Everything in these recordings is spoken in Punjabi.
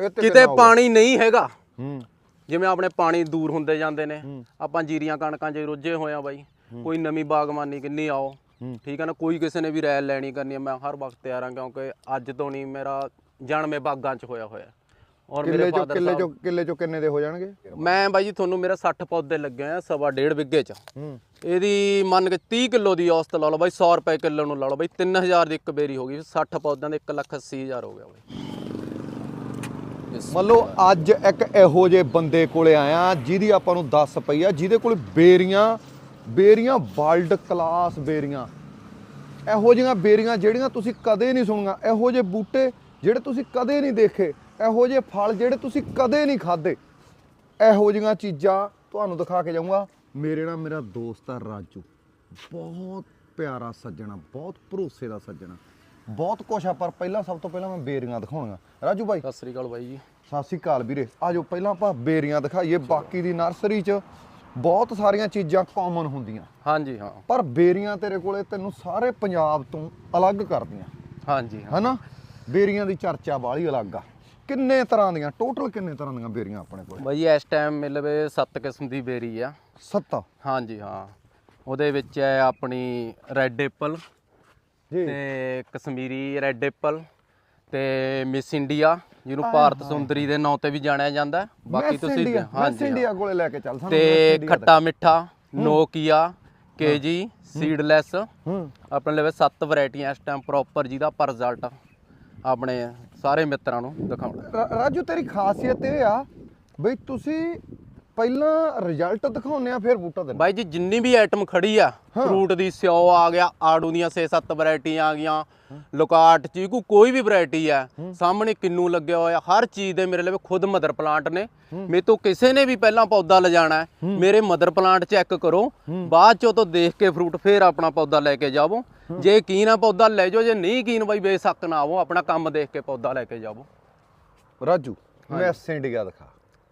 ਕਿਤੇ? ਪਾਣੀ ਨਹੀਂ ਹੈਗਾ। ਹੂੰ। ਜਿਵੇਂ ਆਪਣੇ ਪਾਣੀ ਦੂਰ ਹੁੰਦੇ ਜਾਂਦੇ ਨੇ ਆਪਾਂ ਜੀਰੀਆਂ ਕਣਕਾਂ 'ਚ ਰੁੱਝੇ ਹੋਏ ਆ ਬਾਈ ਕੋਈ ਨਵੀਂ ਬਾਗਬਾਨੀ ਕਿੰਨੀ ਆਓ ਠੀਕ ਹੈ ਨਾ ਕੋਈ ਕਿਸੇ ਨੇ ਵੀ ਰਾਇ ਲੈਣੀ ਕਰਨੀ ਮੈਂ ਹਰ ਵਕਤ ਤਿਆਰ ਹਾਂ ਕਿਉਂਕਿ ਅੱਜ ਤੋਂ ਨਹੀਂ ਮੇਰਾ ਜਨਮੇ ਬਾਗਾਂ 'ਚ ਹੋਇਆ ਹੋਇਆ। ਔਰ ਮੇਰੇ ਫਾਦਰ ਕਿੱਲੇ ਚੋਂ ਕਿੱਲੇ ਚੋਂ ਕਿੰਨੇ ਦੇ ਹੋ ਜਾਣਗੇ? ਮੈਂ ਬਾਈ ਜੀ ਤੁਹਾਨੂੰ ਮੇਰਾ 60 ਪੌਦੇ ਲੱਗੇ ਆ ਸਵਾ ਡੇਢ ਵਿੱਗੇ 'ਚ। ਇਹਦੀ ਮੰਨ ਕੇ 30 ਕਿਲੋ ਦੀ ਔਸਤ ਲਾ ਲਓ ਬਾਈ 100 ਰੁਪਏ ਕਿਲੋ ਨੂੰ ਲਾ ਲਓ ਬਾਈ 3000 ਦੀ ਇੱਕ ਬੇਰੀ ਹੋ ਗਈ 60 ਪੌਦਿਆਂ ਦੇ 1 ਲੱਖ 80 ਹਜ਼ਾਰ ਹੋ ਗਿਆ ਬਾਈ। ਮੰਨ ਲਓ ਅੱਜ ਇੱਕ ਇਹੋ ਜਿਹੇ ਬੰਦੇ ਕੋਲੇ ਆਇਆ, ਜਿਹਦੀ ਆਪਾਂ ਨੂੰ ਦੱਸ ਪਈ ਆ, ਜਿਹਦੇ ਕੋਲ ਬੇਰੀਆਂ ਬੇਰੀਆਂ ਵਰਲਡ ਕਲਾਸ ਬੇਰੀਆਂ। ਇਹੋ ਜਿਹੀਆਂ ਬੇਰੀਆਂ ਜਿਹੜੀਆਂ ਤੁਸੀਂ ਕਦੇ ਨਹੀਂ ਸੁਣੀਆਂ। ਇਹੋ ਜਿਹੇ ਬੂਟੇ ਜਿਹੜੇ ਤੁਸੀਂ ਕਦੇ ਨਹੀਂ ਦੇਖੇ। ਇਹੋ ਜਿਹੇ ਫਲ ਜਿਹੜੇ ਤੁਸੀਂ ਕਦੇ ਨਹੀਂ ਖਾਦੇ ਇਹੋ ਜਿਹੀਆਂ ਚੀਜ਼ਾਂ ਤੁਹਾਨੂੰ ਦਿਖਾ ਕੇ ਜਾਊਂਗਾ। ਮੇਰੇ ਨਾਲ ਮੇਰਾ ਦੋਸਤ ਆ ਰਾਜੂ। ਬਹੁਤ ਪਿਆਰਾ ਸੱਜਣਾ, ਬਹੁਤ ਭਰੋਸੇ ਦਾ ਸੱਜਣਾ। ਬਹੁਤ ਕੁਛ ਆ ਪਰ ਪਹਿਲਾਂ ਸਭ ਤੋਂ ਪਹਿਲਾਂ ਮੈਂ ਬੇਰੀਆਂ ਦਿਖਾਉਣੀਆਂ। ਰਾਜੂ ਭਾਈ ਸਤਿ ਸ੍ਰੀ ਅਕਾਲ ਬਾਈ ਜੀ। ਸਤਿ ਸ਼੍ਰੀ ਅਕਾਲ ਵੀਰੇ। ਆਜੋ ਪਹਿਲਾਂ ਆਪਾਂ ਬੇਰੀਆਂ ਦਿਖਾਈਏ। ਬਾਕੀ ਦੀ ਨਰਸਰੀ 'ਚ ਬਹੁਤ ਸਾਰੀਆਂ ਚੀਜ਼ਾਂ ਕਾਮਨ ਹੁੰਦੀਆਂ। ਹਾਂਜੀ ਹਾਂ। ਪਰ ਬੇਰੀਆਂ ਤੇਰੇ ਕੋਲੇ ਤੈਨੂੰ ਸਾਰੇ ਪੰਜਾਬ ਤੋਂ ਅਲੱਗ ਕਰਦੀਆਂ। ਹਾਂਜੀ ਹਾਂ। ਹਨਾ? ਬੇਰੀਆਂ ਦੀ ਚਰਚਾ ਬਾਹਲੀ ਅਲੱਗ ਆ। ਕਿੰਨੇ ਤਰ੍ਹਾਂ ਦੀਆਂ ਟੋਟਲ ਕਿੰਨੇ ਤਰ੍ਹਾਂ ਦੀਆਂ ਬੇਰੀਆਂ ਆਪਣੇ ਕੋਲੇ? ਬਾਈ ਇਸ ਟਾਈਮ ਮਿਲਵੇ 7 ਕਿਸਮ ਦੀ ਬੇਰੀ ਆ। ਸੱਤਾ? ਹਾਂਜੀ ਹਾਂ। ਉਹਦੇ ਵਿੱਚ ਹੈ ਆਪਣੀ ਰੈੱਡ ਐਪਲ ਤੇ ਕਸ਼ਮੀਰੀ ਰੈੱਡ ਐਪਲ ਤੇ ਮਿਸ ਇੰਡੀਆ ਜਿਹਨੂੰ ਭਾਰਤ ਸੁੰਦਰੀ ਦੇ ਨਾਂ ਤੇ ਵੀ ਜਾਣਿਆ ਜਾਂਦਾ। ਬਾਕੀ ਤੁਸੀਂ ਹਾਂਜੀ। ਇੰਡੀਆ ਕੋਲੇ ਲੈ ਕੇ ਚੱਲ ਸਾਨੂੰ ਤੇ ਖੱਟਾ ਮਿੱਠਾ ਨੋਕੀਆ ਕੇਜੀ ਸੀਡਲੈਸ ਆਪਣੇ ਲਵੇ ਸੱਤ ਵੈਰਾਈਟੀਆਂ ਇਸ ਟਾਈਮ ਪ੍ਰੋਪਰ ਜਿਹਦਾ ਪਰ ਰਿਜ਼ਲਟ ਆਪਣੇ ਸਾਰੇ ਮਿੱਤਰਾਂ ਨੂੰ ਦਿਖਾਉਣਾ। ਰਾਜੂ ਤੇਰੀ ਖਾਸੀਅਤ ਇਹ ਆ ਬਈ ਤੁਸੀਂ ਪਹਿਲਾਂ ਰਿਜ਼ਲਟ ਦਿਖਾਉਂਦੇ ਆ ਫਿਰ ਬੂਟਾ ਦਿੰਦੇ ਬਾਈ ਜੀ ਜਿੰਨੀ ਵੀ ਆਈਟਮ ਖੜੀ ਆ ਫਰੂਟ ਦੀ ਸਿਓ ਆ ਗਿਆ ਆੜੂ ਦੀਆਂ 6-7 ਵੈਰਾਈਟੀਆਂ ਆ ਗਈਆਂ ਲੋਕਾਟ ਚੀਕੂ ਕੋਈ ਵੀ ਵੈਰਾਈਟੀ ਆ ਸਾਹਮਣੇ ਕਿੰਨੂ ਲੱਗਿਆ ਹੋਇਆ ਹਰ ਚੀਜ਼ ਦੇ ਮੇਰੇ ਲਈ ਖੁਦ ਮਦਰ ਪਲਾਂਟ ਨੇ। ਮੇਰੇ ਤੋਂ ਕਿਸੇ ਨੇ ਵੀ ਪਹਿਲਾਂ ਪੌਦਾ ਲਿਜਾਣਾ ਮੇਰੇ ਮਦਰ ਪਲਾਂਟ ਚੈੱਕ ਕਰੋ ਬਾਅਦ ਚੋਂ ਤੋਂ ਦੇਖ ਕੇ ਫਰੂਟ ਫੇਰ ਆਪਣਾ ਪੌਦਾ ਲੈ ਕੇ ਜਾਵੋ। ਜੇ ਯਕੀਨ ਆ ਪੌਦਾ ਲੈ ਜਾਓ ਜੇ ਨਹੀਂ ਯਕੀਨ ਬਾਈ ਬੇਸ਼ੱਕ ਨਾ ਆਵੋ ਆਪਣਾ ਕੰਮ ਦੇਖ ਕੇ ਪੌਦਾ ਲੈ ਕੇ ਜਾਵੋ। ਰਾਜੂ ਮੈਸ ਇੰਡੀਆ ਦਿਖਾ।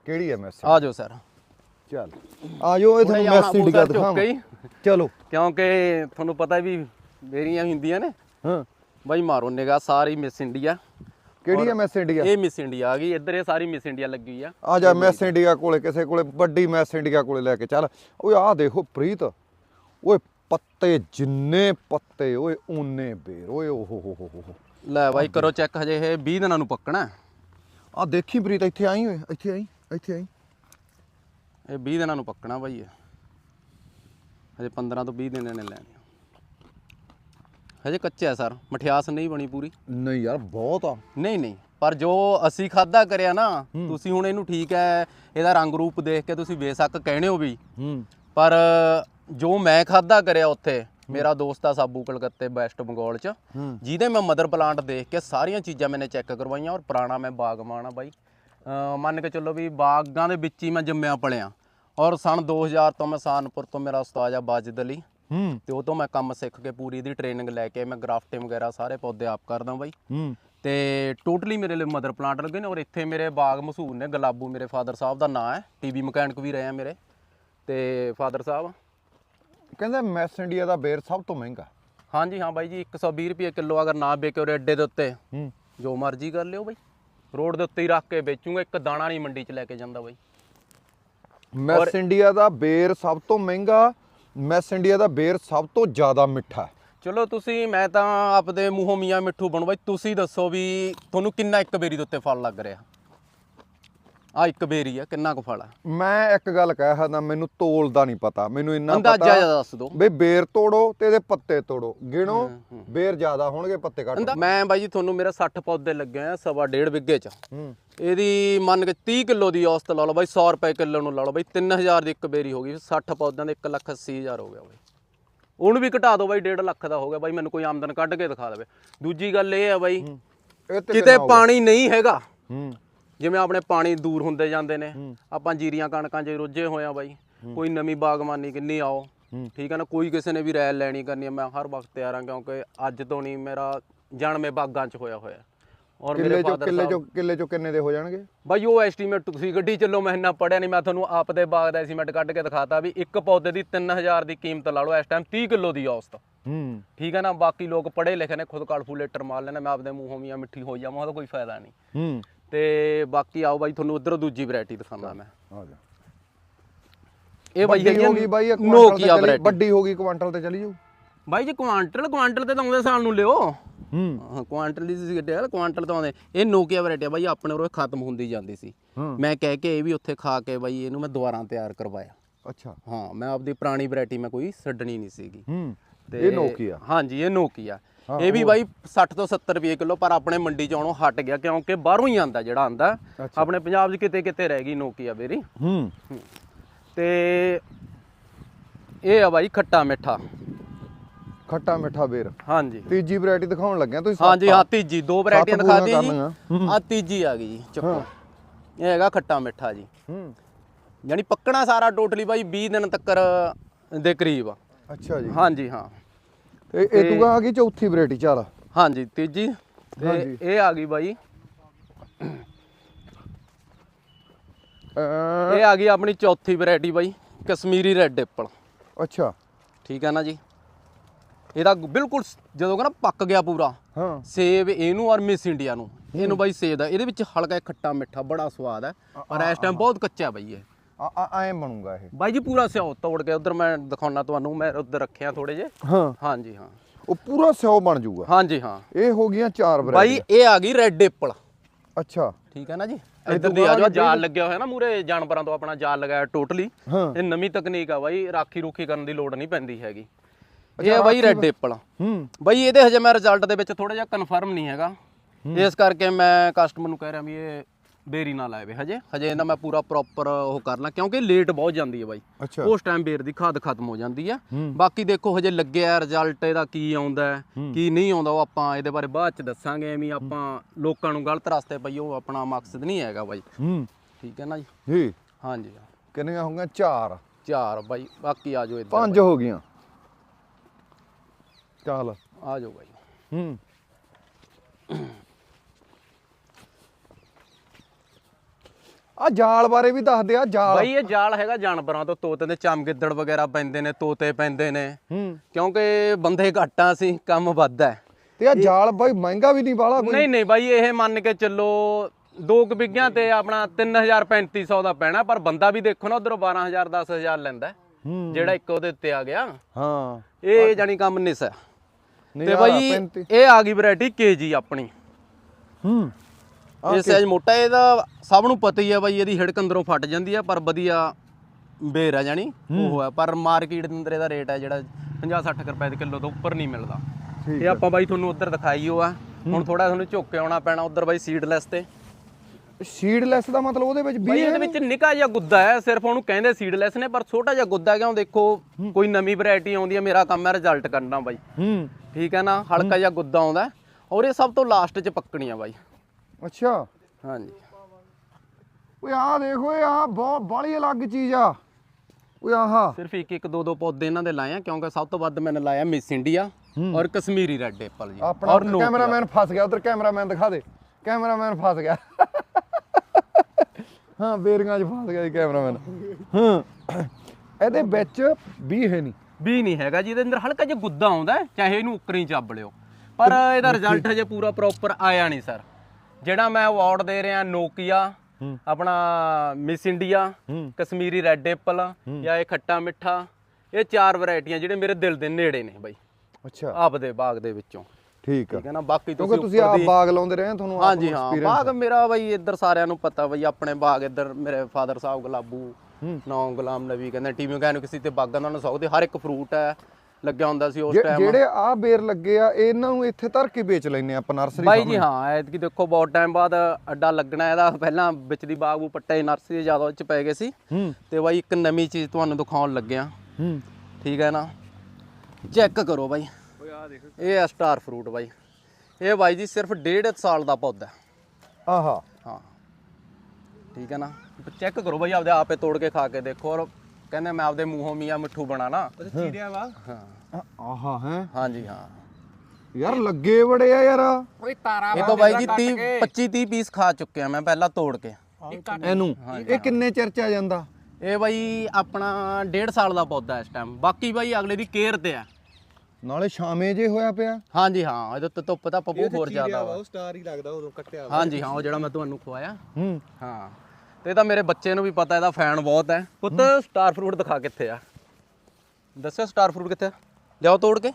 ਕਿਹੜੀ ਹੈ ਮੈਸ ਆ ਜਾਓ ਸਰ। ਚੱਲ। ਆਜੋ ਇਹ ਤੁਹਾਨੂੰ ਆਉਣਾ ਮੈਸ ਇੰਡੀਆ ਪਊ ਸਰ ਚੁੱਕ ਕੇ ਦਿਖਾਵਾਂ। ਚਲੋ। ਕਿਉਂਕਿ ਤੁਹਾਨੂੰ ਪਤਾ ਵੀ ਮੇਰੀਆਂ ਹੁੰਦੀਆਂ ਨੇ। ਹਾਂ। ਬਾਈ ਮਾਰੋ ਨਿਗਾ ਸਾਰੀ ਮਿਸ ਇੰਡੀਆ ਕਿਹੜੀ ਹੈ ਮੈਸ ਇੰਡੀਆ ਇਹ ਮਿਸ ਇੰਡੀਆ ਆ ਗਈ ਇੱਧਰ ਇਹ ਸਾਰੀ ਮਿਸ ਇੰਡੀਆ ਲੱਗੀ ਆ। ਆ ਜਾ ਮੈਸ ਇੰਡੀਆ ਕੋਲੇ ਕਿਸੇ ਕੋਲੇ ਵੱਡੀ ਮੈਸ ਇੰਡੀਆ ਕੋਲੇ ਲੈ ਕੇ ਚੱਲ। ਓਏ ਆਹ ਦੇਖੋ ਪ੍ਰੀਤ। ਓਏ ਪੱਤੇ ਜਿੰਨੇ ਪੱਤੇ ਓਏ ਓਨੇ ਬੇਰ। ਓਏ ਓਹ ਹੋ ਹੋ ਹੋ ਲੈ ਬਾਈ ਕਰੋ ਚੈੱਕ ਹਜੇ ਇਹ 20 ਦਿਨਾਂ ਨੂੰ ਪੱਕਣਾ। ਆ ਦੇਖੀ ਪ੍ਰੀਤ ਇੱਥੇ ਆਈ ਓਏ ਇੱਥੇ ਆਈ ਇੱਥੇ ਆਈ। ਇਹ 20 ਦਿਨਾਂ ਨੂੰ ਪੱਕਣਾ ਬਾਈ ਇਹ। ਹਜੇ 15 ਤੋਂ 20 ਦਿਨ ਇਹਨੇ ਲੈਣੇ। ਹਜੇ ਕੱਚਾ ਸਰ ਮਠਿਆਸ ਨਹੀਂ ਬਣੀ ਪੂਰੀ। ਨਹੀਂ ਯਾਰ ਬਹੁਤ ਆ। ਨਹੀਂ ਨਹੀਂ ਪਰ ਜੋ ਅਸੀਂ ਖਾਦਾ ਕਰਿਆ ਨਾ ਤੁਸੀਂ ਹੁਣ ਇਹਨੂੰ ਠੀਕ ਹੈ ਇਹਦਾ ਰੰਗ ਰੂਪ ਦੇਖ ਕੇ ਤੁਸੀਂ ਬੇਸ਼ੱਕ ਕਹਿਣੇ ਹੋ। ਵੀ ਪਰ ਜੋ ਮੈਂ ਖਾਦਾ ਕਰਿਆ ਉੱਥੇ ਮੇਰਾ ਦੋਸਤ ਆ ਸਾਬੂ ਕਲਕੱਤੇ ਵੈਸਟ ਬੰਗਾਲ ਚ। ਜਿਹਦੇ ਮੈਂ ਮਦਰ ਪਲਾਂਟ ਦੇਖ ਕੇ ਸਾਰੀਆਂ ਚੀਜ਼ਾਂ ਮੈਨੇ ਚੈੱਕ ਕਰਵਾਈਆਂ ਔਰ ਪੁਰਾਣਾ ਮੈਂ ਬਾਗਬਾਨ ਆ ਬਾਈ। ਮੰਨ ਕੇ ਚੱਲੋ ਵੀ ਬਾਗਾਂ ਦੇ ਵਿੱਚ ਹੀ ਮੈਂ ਜੰਮਿਆ ਪਲਿਆ। ਔਰ ਸਨ 2000 ਤੋਂ ਮੈਂ ਸਾਨਪੁਰ ਤੋਂ ਮੇਰਾ ਉਸਤਾਦ ਆ ਬਾਜਿਦ ਅਲੀ। ਹੂੰ। ਤੇ ਉਹ ਤੋਂ ਮੈਂ ਕੰਮ ਸਿੱਖ ਕੇ ਪੂਰੀ ਦੀ ਟ੍ਰੇਨਿੰਗ ਲੈ ਕੇ ਮੈਂ ਗ੍ਰਾਫਟਿੰਗ ਵਗੈਰਾ ਸਾਰੇ ਪੌਦੇ ਆਪ ਕਰਦਾ ਬਾਈ। ਹੂੰ। ਤੇ ਟੋਟਲੀ ਮੇਰੇ ਲਈ ਮਦਰ ਪਲਾਂਟ ਲੱਗੇ ਨੇ ਔਰ ਇੱਥੇ ਮੇਰੇ ਬਾਗ ਮਸ਼ਹੂਰ ਨੇ ਗੁਲਾਬੂ ਮੇਰੇ ਫਾਦਰ ਸਾਹਿਬ ਦਾ ਨਾਂ ਹੈ। ਟੀਵੀ ਮਕੈਨਿਕ ਵੀ ਰਹੇ ਆ ਮੇਰੇ। ਤੇ ਫਾਦਰ ਸਾਹਿਬ ਕਹਿੰਦਾ ਮੈਸ ਇੰਡੀਆ ਦਾ ਬੇਰ ਸਭ ਤੋਂ ਮਹਿੰਗਾ। ਹਾਂਜੀ ਹਾਂ ਬਾਈ ਜੀ 120 ਰੁਪਏ ਕਿਲੋ ਅਗਰ ਨਾ ਵੇਚੋ ਰੇ ਅੱਡੇ ਦੇ ਉੱਤੇ। ਹੂੰ। ਜੋ ਮਰਜ਼ੀ ਕਰ ਲਿਓ ਬਾਈ। ਰੋਡ ਦੇ ਉੱਤੇ ਹੀ ਰੱਖ ਕੇ ਵੇਚੂਗਾ ਇੱਕ ਦਾਣਾ ਨਹੀਂ ਮੰਡੀ 'ਚ ਲੈ ਕੇ ਜਾਂਦਾ ਬਾਈ ਮੈਸ ਇੰਡੀਆ ਦਾ ਬੇਰ ਸਭ ਤੋਂ ਮਹਿੰਗਾ ਮੈਸ ਇੰਡੀਆ ਦਾ ਬੇਰ ਸਭ ਤੋਂ ਜ਼ਿਆਦਾ ਮਿੱਠਾ ਹੈ। ਚਲੋ ਤੁਸੀਂ ਮੈਂ ਤਾਂ ਆਪਦੇ ਮੂੰਹੋਂ ਮੀਆਂ ਮਿੱਠੂ ਬਣੋ ਬਾਈ ਤੁਸੀਂ ਦੱਸੋ ਵੀ ਤੁਹਾਨੂੰ ਕਿੰਨਾ ਇੱਕ ਬੇਰੀ ਦੇ ਉੱਤੇ ਫਲ ਲੱਗ ਰਿਹਾ ਆ ਇੱਕ ਬੇਰੀ ਆ ਕਿੰਨਾ ਕੁ ਫਲ ਆ? ਮੈਂ ਇੱਕ ਗੱਲ ਕਹਿ ਸਕਦਾ ਮੈਨੂੰ ਤੋਲ ਦਾ ਨਹੀਂ ਪਤਾ ਮੈਨੂੰ ਇੰਨਾ ਅੰਦਾਜ਼ਾ ਪਤਾ ਜਿਹਾ ਦੱਸ ਦਿਓ। ਬਈ ਬੇਰ ਤੋੜੋ ਤੇ ਇਹਦੇ ਪੱਤੇ ਤੋੜੋ। ਗਿਣੋ ਬੇਰ ਜ਼ਿਆਦਾ ਹੋਣਗੇ ਪੱਤੇ ਘੱਟ ਮੈਂ ਬਾਈ ਜੀ ਤੁਹਾਨੂੰ ਮੇਰਾ 60 ਪੌਦੇ ਲੱਗੇ ਆ ਸਵਾ ਡੇਢ ਵਿੱਗੇ ਚ। ਇਹਦੀ ਮੰਨ ਕੇ 30 ਕਿਲੋ ਦੀ ਔਸਤ ਲਾ ਲਓ ਬਾਈ 100 ਰੁਪਏ ਕਿਲੋ ਨੂੰ ਲਾ ਲਓ ਬਾਈ 3000 ਦੀ ਇੱਕ ਬੇਰੀ ਹੋ ਗਈ 60 ਪੌਦਿਆਂ ਦੇ 1 ਲੱਖ 80 ਹਜ਼ਾਰ ਹੋ ਗਿਆ ਬਾਈ। ਉਹਨੂੰ ਵੀ ਘਟਾ ਦਿਓ ਬਾਈ 1.5 ਲੱਖ ਦਾ ਹੋ ਗਿਆ ਬਾਈ ਮੈਨੂੰ ਕੋਈ ਆਮਦਨ ਕੱਢ ਕੇ ਦਿਖਾ ਦੇਵੇ। ਦੂਜੀ ਗੱਲ ਇਹ ਹੈ। ਬਾਈ ਕਿਤੇ ਪਾਣੀ ਨਹੀਂ ਹੈਗਾ ਜਿਵੇਂ ਆਪਣੇ ਪਾਣੀ ਦੂਰ ਹੁੰਦੇ ਜਾਂਦੇ ਨੇ ਆਪਾਂ ਜੀਰੀਆਂ ਕਣਕਾਂ 'ਚ ਰੁੱਝੇ ਹੋਏ ਆ ਬਾਈ। ਕੋਈ ਨਵੀਂ ਬਾਗਬਾਨੀ ਕਿੰਨੀ ਆਓ। ਠੀਕ ਹੈ ਨਾ ਕੋਈ ਕਿਸੇ ਨੇ ਵੀ ਰਾਇ ਲੈਣੀ ਕਰਨੀ ਹੈ ਮੈਂ ਹਰ ਵਕਤ ਤਿਆਰ ਹਾਂ ਕਿਉਂਕਿ ਅੱਜ ਤੋਂ ਨਹੀਂ ਮੇਰਾ ਜਨਮੇ ਬਾਗਾਂ 'ਚ ਹੋਇਆ ਹੋਇਆ। ਔਰ ਮੇਰੇ ਫਾਦਰ ਕਿੱਲੇ ਚੋਂ ਕਿੱਲੇ ਚੋਂ ਕਿੰਨੇ ਦੇ ਹੋ ਜਾਣਗੇ? ਬਾਈ ਉਹ ਐਸਟੀਮੇਟ ਤੁਸੀਂ ਗੱਡੀ ਚੱਲੋ ਮੈਂ ਇੰਨਾ ਪੜਿਆ ਨਹੀਂ ਮੈਂ ਤੁਹਾਨੂੰ ਆਪ ਦੇ ਬਾਗ ਦਾ ਐਸਟੀਮੇਟ ਕੱਢ ਕੇ ਦਿਖਾਤਾ ਵੀ ਇੱਕ ਪੌਦੇ ਦੀ 3000 ਦੀ ਕੀਮਤ ਲਾ ਲਓ ਇਸ ਟਾਈਮ 30 ਕਿਲੋ ਦੀ ਔਸਤ ਹੂੰ। ਠੀਕ ਹੈ ਨਾ ਬਾਕੀ ਲੋਕ ਪੜ੍ਹੇ ਲਿਖੇ ਨੇ ਖੁਦ ਕਾਲਕੂਲੇਟਰ ਮਾਰ ਲੈਣੇ ਮੈਂ ਆਪਦੇ ਮੂੰਹੋਂ ਮੀਆਂ ਮਿੱਠੀ ਹੋ ਜਾਵਾਂ ਉਹਦਾ ਕੋਈ ਫਾਇਦਾ ਨਹੀਂ। ਹੂੰ। ਤੇ ਬਾਕੀ ਆਓ ਬਾਈ ਤੁਹਾਨੂੰ ਉਧਰੋਂ ਦੂਜੀ ਵੈਰਾਈਟੀ ਦਿਖਾਉਂਦਾ ਮੈਂ। ਆ ਜਾ। ਇਹ ਬਾਈ ਵੱਡੀ ਹੋ ਹੈਗੀ ਗਈ ਬਾਈ ਨੋਕੀਆ ਵੈਰਾਈਟੀ ਵੱਡੀ ਹੋ ਗਈ ਕੁਆਂਟਲ ਤੇ ਚਲੀ ਜਾਊ। ਬਾਈ ਜੀ ਕੁਆਂਟਲ ਕੁਆਂਟਲ ਤੇ ਤਾਂ ਆਉਂਦੇ ਸਾਲ ਨੂੰ ਲਿਓ। ਹੂੰ। ਕੁਆਂਟਲ ਦੀ ਸੀ ਗੱਡੇ ਕੁਆਂਟਲ ਤਾਂ ਆਉਂਦੇ। ਇਹ ਨੋਕੀਆ ਵੈਰਾਈਟੀ ਆ ਬਾਈ ਆਪਣੇ ਉਰੇ ਖਤਮ ਹੁੰਦੀ ਜਾਂਦੀ ਸੀ। ਮੈਂ ਕਹਿ ਕੇ ਇਹ ਵੀ ਉੱਥੇ ਖਾ ਕੇ ਬਾਈ ਇਹਨੂੰ ਮੈਂ ਦੁਬਾਰਾ ਤਿਆਰ ਕਰਵਾਇਆ। ਅੱਛਾ। ਹਾਂ ਮੈਂ ਆਪਦੀ ਪੁਰਾਣੀ ਵੈਰਾਈਟੀ ਮੈਂ ਕੋਈ ਛੱਡਣੀ ਨਹੀਂ ਸੀਗੀ। ਹੂੰ। ਤੇ ਇਹ ਨੋਕੀਆ ਹਾਂਜੀ ਇਹ ਨੋਕੀਆ ਇਹ ਵੀ ਬਾਈ 60 ਤੋਂ 70 ਰੁਪਏ ਕਿਲੋ ਪਰ ਆਪਣੇ ਮੰਡੀ ਚ ਆਉਣੋਂ ਹਟ ਗਿਆ ਕਿਉਂਕਿ ਬਾਹਰੋਂ ਹੀ ਆਂਦਾ ਜਿਹੜਾ ਆਂਦਾ। ਆਪਣੇ ਪੰਜਾਬ 'ਚ ਕਿਤੇ ਕਿਤੇ ਰਹਿ ਗਈ ਨੋਕੀਆ ਬੇਰੀ ਹੂੰ। ਤੇ ਇਹ ਆ ਬਾਈ ਖੱਟਾ ਮਿੱਠਾ। ਖੱਟਾ ਮਿੱਠਾ ਬੇਰ। ਹਾਂਜੀ। ਤੀਜੀ ਵੈਰਾਈਟੀ ਦਿਖਾਉਣ ਲੱਗਿਆ ਤੁਸੀਂ ਹਾਂਜੀ ਹਾਂ ਤੀਜੀ ਦੋ ਵੈਰਾਈਟੀਆਂ ਸੱਤ ਦਿਖਾ ਪੂਰੀਆਂ ਦੀ ਕਰਨੀਆਂ। ਜੀ ਆ ਤੀਜੀ ਆ ਗਈ ਜੀ ਚੱਕੋ। ਇਹ ਹੈਗਾ ਖੱਟਾ ਮਿੱਠਾ ਜੀ। ਹੂੰ। ਯਾਨੀ ਪੱਕਣਾ ਸਾਰਾ ਟੋਟਲੀ ਬਾਈ 20 ਦਿਨ ਤੱਕਰ ਦੇ ਕਰੀਬ ਆ। ਅੱਛਾ ਜੀ। ਹਾਂਜੀ ਹਾਂ। ਇਹ ਇਹ ਤੂੰ ਆ ਗਈ ਚੌਥੀ ਵੈਰਾਈਟੀ ਚੱਲ। ਹਾਂਜੀ ਤੀਜੀ। ਤੇ। ਇਹ ਆ ਗਈ ਬਾਈ। ਇਹ ਆ ਗਈ ਆਪਣੀ ਚੌਥੀ ਵੈਰਾਈਟੀ ਬਾਈ ਕਸ਼ਮੀਰੀ ਰੈੱਡ ਐਪਲ। ਅੱਛਾ। ਠੀਕ ਹੈ ਨਾ ਜੀ? ਇਹਦਾ ਬਿਲਕੁਲ ਜਦੋਂ ਕਹਿੰਦਾ ਪੱਕ ਗਿਆ ਪੂਰਾ ਹਾਂ। ਸੇਬ ਇਹਨੂੰ ਔਰ ਮਿਸ ਇੰਡੀਆ ਨੂੰ। ਇਹਨੂੰ ਬਾਈ ਸੇਬ ਦਾ। ਇਹਦੇ ਵਿੱਚ ਹਲਕਾ ਖੱਟਾ ਮਿੱਠਾ ਬੜਾ ਸਵਾਦ ਹੈ। ਪਰ ਇਸ ਟਾਈਮ ਬਹੁਤ ਕੱਚਾ ਬਾਈ ਇਹ। ਐਂ ਬਣੂਗਾ ਇਹ। ਬਾਈ ਜੀ ਪੂਰਾ ਸਿਓ ਤੋੜ ਕੇ ਉਧਰ ਮੈਂ ਦਿਖਾਉਣਾ ਤੁਹਾਨੂੰ ਮੈਂ ਉਧਰ ਰੱਖਿਆ ਥੋੜੇ ਜੇ ਹਾਂ। ਹਾਂਜੀ ਹਾਂ। ਉਹ ਪੂਰਾ ਸਿਓ ਬਣ ਜਾਊਗਾ। ਹਾਂਜੀ ਹਾਂ। ਇਹ ਹੋ ਗਈਆਂ ਚਾਰ ਵੈਰਾਈਟੀ ਬਾਈ ਇਹ ਆ ਗਈ ਰੈੱਡ ਐਪਲ ਅੱਛਾ। ਠੀਕ ਹੈ ਨਾ ਜੀ? ਇੱਧਰ ਦੀ ਆ ਜਾਓ ਜਾਲ ਲੱਗਿਆ ਹੋਇਆ ਨਾ ਮੂਰੇ ਜਾਨਵਰਾਂ ਤੋਂ ਆਪਣਾ ਜਾਲ ਲਗਾਇਆ ਟੋਟਲੀ ਇਹ ਨਵੀਂ ਤਕਨੀਕ ਆ ਬਾਈ ਰਾਖੀ ਰੂਖੀ ਕਰਨ ਦੀ ਲੋੜ ਨਹੀਂ ਪੈਂਦੀ ਹੈਗੀ। ਇਹ ਆ ਬਾਈ ਰੈੱਡ ਐਪਲ ਹੂੰ। ਬਾਈ ਇਹਦੇ ਹਜੇ ਮੈਂ ਰਿਜ਼ਲਟ ਦੇ ਵਿੱਚ ਥੋੜਾ ਜਿਹਾ ਕਨਫਰਮ ਨਹੀਂ ਹੈਗਾ। ਇਸ ਕਰਕੇ ਮੈਂ ਕਸਟਮਰ ਨੂੰ ਕਹਿ ਰਿਹਾ ਵੀ ਇਹ ਬੇਰੀ ਨਾ ਲਾਏ ਵੇ ਹਜੇ। ਹਜੇ ਇਹਦਾ ਮੈਂ ਪੂਰਾ ਪ੍ਰੋਪਰ ਉਹ ਕਰਨਾ ਕਿਉਂਕਿ ਲੇਟ ਬਹੁਤ ਜਾਂਦੀ ਹੈ ਬਾਈ। ਉਸ ਟਾਈਮ ਬੇਰ ਦੀ ਖਾਦ ਖਤਮ ਹੋ ਜਾਂਦੀ ਹੈ। ਬਾਕੀ ਦੇਖੋ ਹਜੇ ਲੱਗਿਆ ਰਿਜ਼ਲਟ ਇਹਦਾ ਕੀ ਆਉਂਦਾ ਕੀ ਨਹੀਂ ਆਉਂਦਾ ਉਹ ਆਪਾਂ ਇਹਦੇ ਬਾਰੇ ਬਾਅਦ ਚ ਦੱਸਾਂਗੇ ਐਵੇਂ ਆਪਾਂ ਲੋਕਾਂ ਨੂੰ ਗਲਤ ਰਸਤੇ ਪਈ ਉਹ ਆਪਣਾ ਮਕਸਦ ਨਹੀਂ ਹੈਗਾ ਬਾਈ। ਠੀਕ ਹੈ ਨਾ ਜੀ? ਜੀ। ਹਾਂਜੀ। ਕਿੰਨੀਆਂ ਹੋ ਗਈਆਂ? ਚਾਰ। ਚਾਰ ਬਾਈ ਬਾਕੀ ਆ ਜਾਓ ਇੱਧਰ ਪੰਜ ਹੋ ਗਈਆਂ। ਚੱਲ। ਆ ਜਾਓ ਬਾਈ। ਹੂੰ। ਆ ਜਾਲ ਬਾਰੇ ਵੀ ਦੱਸ ਦੇ ਆ ਜਾਲ। ਬਾਈ ਇਹ ਜਾਲ ਹੈਗਾ ਜਾਨਵਰਾਂ ਤੋਂ ਤੋਤੇ ਦੇ ਚਮਗਿੱਦੜ ਵਗੈਰਾ ਪੈਂਦੇ ਨੇ ਤੋਤੇ ਪੈਂਦੇ ਨੇ। ਹੂੰ। ਕਿਉਂਕਿ ਬੰਦੇ ਘੱਟ ਸੀ ਕੰਮ ਵੱਧ ਤੇ ਆ ਜਾਲ ਬਾਈ ਮਹਿੰਗਾ ਵੀ ਨਹੀਂ ਬਾਲਾ ਕੋਈ। ਨਹੀਂ ਨਹੀਂ ਬਾਈ ਇਹ ਮੰਨ ਕੇ ਚੱਲੋ ਦੋ ਕੁ ਬਿੱਗਿਆਂ ਤੇ ਆਪਣਾ 3000 3500 ਦਾ ਪੈਣਾ ਪਰ ਬੰਦਾ ਵੀ ਦੇਖੋ ਨਾ ਉਧਰੋਂ 12000 10000 ਲੈਂਦਾ ਜਿਹੜਾ ਇੱਕ ਉਹਦੇ ਉੱਤੇ ਆ ਗਿਆ। ਹਾਂ। ਇਹ ਜਾਨੀ ਕੰਮ ਨਿਸ ਤੇ ਬਾਈ 35 ਇਹ ਆ ਗਈ ਵੈਰਾਈਟੀ ਕੇਜੀ ਆਪਣੀ। ਹੂੰ। ਇਹ ਸਾਈਜ਼ ਮੋਟਾ ਇਹਦਾ ਸਭ ਨੂੰ ਪਤਾ ਹੀ ਹੈ ਬਾਈ ਇਹਦੀ ਹਿੜਕ ਅੰਦਰੋਂ ਫਟ ਜਾਂਦੀ ਹੈ ਪਰ ਵਧੀਆ ਬੇਰ ਆ ਜਾਨੀ ਉਹ ਹੈ। ਪਰ ਮਾਰਕੀਟ ਦੇ ਅੰਦਰ ਇਹਦਾ ਰੇਟ ਹੈ ਜਿਹੜਾ 50 60 ਰੁਪਏ ਦੇ ਕਿਲੋ ਤੋਂ ਉੱਪਰ ਨਹੀਂ ਮਿਲਦਾ। ਇਹ ਆਪਾਂ ਬਾਈ ਤੁਹਾਨੂੰ ਉੱਧਰ ਦਿਖਾਈ ਹੋ। ਆ ਹੁਣ ਥੋੜਾ ਤੁਹਾਨੂੰ ਝੁੱਕ ਕੇ ਆਉਣਾ ਪੈਣਾ ਉੱਧਰ ਬਾਈ ਸੀਡਲੈਸ ਤੇ। ਸੀਡਲੈਸ ਦਾ ਮਤਲਬ ਉਹਦੇ ਵਿੱਚ ਵੀ ਇਹਦੇ ਵਿੱਚ ਨਿੱਕਾ ਜਿਹਾ ਗੁੱਦਾ ਹੈ ਸਿਰਫ ਉਹਨੂੰ ਕਹਿੰਦੇ ਸੀਡਲੈਸ ਨੇ ਪਰ ਛੋਟਾ ਜਿਹਾ ਗੁੱਦਾ ਕਿਉਂ ਦੇਖੋ ਕੋਈ ਨਵੀਂ ਵੈਰਾਈਟੀ ਆਉਂਦੀ ਹੈ ਮੇਰਾ ਕੰਮ ਹੈ ਰਿਜ਼ਲਟ ਕਰਨਾ ਬਾਈ। ਠੀਕ ਹੈ ਨਾ ਹਲਕਾ ਜਿਹਾ ਗੁੱਦਾ ਆਉਂਦਾ ਔਰ ਇਹ ਸਭ ਤੋਂ ਲਾਸਟ 'ਚ ਪੱਕਣੀ ਆ ਬਾਈ। ਅੱਛਾ। ਹਾਂਜੀ। ਓਏ ਆਹ ਦੇਖੋ ਇਹ ਆ ਬਹੁਤ ਬਾਲੀ ਅਲੱਗ ਚੀਜ਼ ਆ। ਓਏ ਆਹਾ। ਸਿਰਫ ਇੱਕ ਇੱਕ ਦੋ ਦੋ ਪੌਦੇ ਇਹਨਾਂ ਦੇ ਲਾਏ ਆ ਕਿਉਂਕਿ ਸਭ ਤੋਂ ਵੱਧ ਮੈंने ਲਾਇਆ ਮਿਸ ਇੰਡੀਆ ਔਰ ਕਸ਼ਮੀਰੀ ਰੈੱਡ ਐਪਲ ਜੀ ਆਪਣਾ ਔਰ। ਕੈਮਰਾਮੈਨ ਫਸ ਗਿਆ ਉਧਰ ਕੈਮਰਾਮੈਨ ਦਿਖਾ ਦੇ। ਕੈਮਰਾਮੈਨ ਫਸ ਗਿਆ। ਹਾਂ ਬੇਰੀਆਂ 'ਚ ਫਸ ਗਿਆ ਜੀ ਕੈਮਰਾਮੈਨ। ਹਾਂ। ਇਹਦੇ ਵਿੱਚ ਵੀ ਹੈ ਨਹੀਂ ਵੀ ਨਹੀਂ ਹੈਗਾ ਜੀ ਇਹਦੇ ਅੰਦਰ ਹਲਕਾ ਜਿਹਾ ਗੁੱਦਾ ਆਉਂਦਾ ਚਾਹੇ ਇਹਨੂੰ ਉੱਕਰੀ ਚੱਬ ਲਿਓ। ਪਰ ਇਹਦਾ ਰਿਜ਼ਲਟ ਹਜੇ ਪੂਰਾ ਪ੍ਰੋਪਰ ਆਇਆ ਨਹੀਂ ਸਰ ਜਿਹੜਾ ਮੈਂ ਅਵਾਰਡ ਦੇ ਰਿਹਾ ਨੋਕੀਆ ਆਪਣਾ Miss India Kashmiri red apple ਜਾਂ ਇਹ ਖੱਟਾ ਮਿੱਠਾ ਇਹ ਚਾਰ ਵੈਰਾਈਟੀਆਂ ਜਿਹੜੇ ਮੇਰੇ ਦਿਲ ਦੇ ਨੇੜੇ ਨੇ ਬਾਈ। ਅੱਛਾ। ਆਪਦੇ ਬਾਗ ਦੇ ਵਿੱਚੋਂ। ਠੀਕ ਹੈ ਨਾ? ਬਾਕੀ ਕਿਉਂਕਿ ਤੁਸੀਂ ਤੁਸੀਂ ਆਪ ਬਾਗ ਲਾਉਂਦੇ ਰਹੇ ਤੁਹਾਨੂੰ ਆਪ ਹਾਂਜੀ ਹਾਂ ਬਾਗ ਮੇਰਾ ਬਾਈ ਇੱਧਰ ਸਾਰਿਆਂ ਨੂੰ ਪਤਾ ਬਈ ਆਪਣੇ ਬਾਗ ਇੱਧਰ ਮੇਰੇ ਫਾਦਰ ਸਾਹਿਬ ਗੁਲਾਬੂ ਨੌ ਗੁਲਾਮ ਨਬੀ ਕਹਿੰਦੇ ਗਾਇ ਨੂੰ ਕਿਸੇ ਤੇ ਬਾਗਾਂ ਦਾ ਨਾ ਸੌਦੇ ਹਰ ਇੱਕ ਫਰੂਟ ਹੈ। ਲੱਗਿਆ ਹੁੰਦਾ ਸੀ ਉਸ ਟਾਈਮ ਜਿਹੜੇ ਆ ਬੇਰ ਲੱਗੇ ਆ ਇਹਨਾਂ ਨੂੰ ਇੱਥੇ ਧਰ ਕੇ ਵੇਚ ਲੈਨੇ ਆਪਾਂ ਨਰਸਰੀ ਬਾਈ ਜੀ ਹਾਂ ਐਤਕੀ ਦੇਖੋ ਬਹੁਤ ਟਾਈਮ ਬਾਅਦ ਅੱਡਾ ਲੱਗਣਾ ਇਹਦਾ ਪਹਿਲਾਂ ਵਿੱਚ ਦੀ ਬਾਗ ਪੱਟੇ ਨਰਸਰੀ ਜ਼ਿਆਦਾ ਉਹ ਚ ਪੈ ਗਏ ਸੀ। ਹੂੰ। ਤੇ ਬਾਈ ਇੱਕ ਨਵੀਂ ਚੀਜ਼ ਤੁਹਾਨੂੰ ਦਿਖਾਉਣ ਲੱਗਿਆ। ਹੂੰ। ਠੀਕ ਹੈ ਨਾ? ਚੈੱਕ ਕਰੋ ਬਾਈ। ਇਹ ਆ ਸਟਾਰ ਫਰੂਟ ਬਾਈ। ਇਹ ਬਾਈ ਜੀ ਸਿਰਫ ਡੇਢ ਸਾਲ ਦਾ ਪੌਦਾ। ਆਹਾ। ਹਾਂ। ਠੀਕ ਹੈ ਨਾ? ਚੈੱਕ ਕਰੋ ਬਾਈ ਆਪਦੇ ਆਪੇ ਤੋੜ ਕੇ ਖਾ ਕੇ ਦੇਖੋ ਔਰ ਕਹਿੰਦੇ ਮੈਂ ਆਪਦੇ ਮੂੰਹੋਂ ਮੀਆਂ ਮਿੱਠੂ ਬਣਾਣਾ ਚੀਰਿਆ ਵਾ ਹਾਂ। ਆ- ਆਹਾ ਹੈ? ਹਾਂਜੀ ਹਾਂ। ਯਾਰ ਲੱਗੇ ਬੜੇ ਆ ਯਾਰ। ਓਏ ਤਾਰਾ ਇਹ ਤਾਂ ਬਾਈ ਜੀ 30 25 30 ਪੀਸ ਖਾ ਚੁੱਕਿਆ ਮੈਂ ਪਹਿਲਾਂ ਤੋੜ ਕੇ। ਇਹਨੂੰ? ਇਹ ਕਿੰਨੇ ਚਿਰ ਚ ਆ ਜਾਂਦਾ? ਇਹ ਬਾਈ ਆਪਣਾ ਡੇਢ ਸਾਲ ਦਾ ਪੌਦਾ ਇਸ ਟਾਈਮ ਬਾਕੀ ਬਾਈ ਅਗਲੇ ਦੀ ਕੇਅਰ ਤੇ ਆ। ਨਾਲੇ ਸ਼ਾਮੇ ਜੇ ਹੋਇਆ ਪਿਆ। ਹਾਂਜੀ ਹਾਂ ਇਹਦੇ ਉੱਤੇ ਧੁੱਪ ਤਾਂ ਪੱਪੂ ਹੋਰ ਜ਼ਿਆਦਾ ਵਾ ਉਹ ਸਟਾਰ ਹੀ ਲੱਗਦਾ ਉਦੋਂ ਕੱਟਿਆ ਹਾਂਜੀ ਹਾਂ ਉਹ ਜਿਹੜਾ ਮੈਂ ਤੁਹਾਨੂੰ ਖਵਾਇਆ। ਹੂੰ। ਹਾਂ। ਤੇ ਇਹ ਤਾਂ ਮੇਰੇ ਬੱਚੇ ਨੂੰ ਵੀ ਪਤਾ ਇਹਦਾ ਫੈਨ ਬਹੁਤ ਹੈ। ਪੁੱਤ ਸਟਾਰ ਫਰੂਟ ਦਿਖਾ ਕਿੱਥੇ ਆ? ਦੱਸਿਓ ਸਟਾਰ ਫਰੂਟ ਕਿੱਥੇ ਆ? ਲਿਆਓ ਤੋੜ ਕੇ।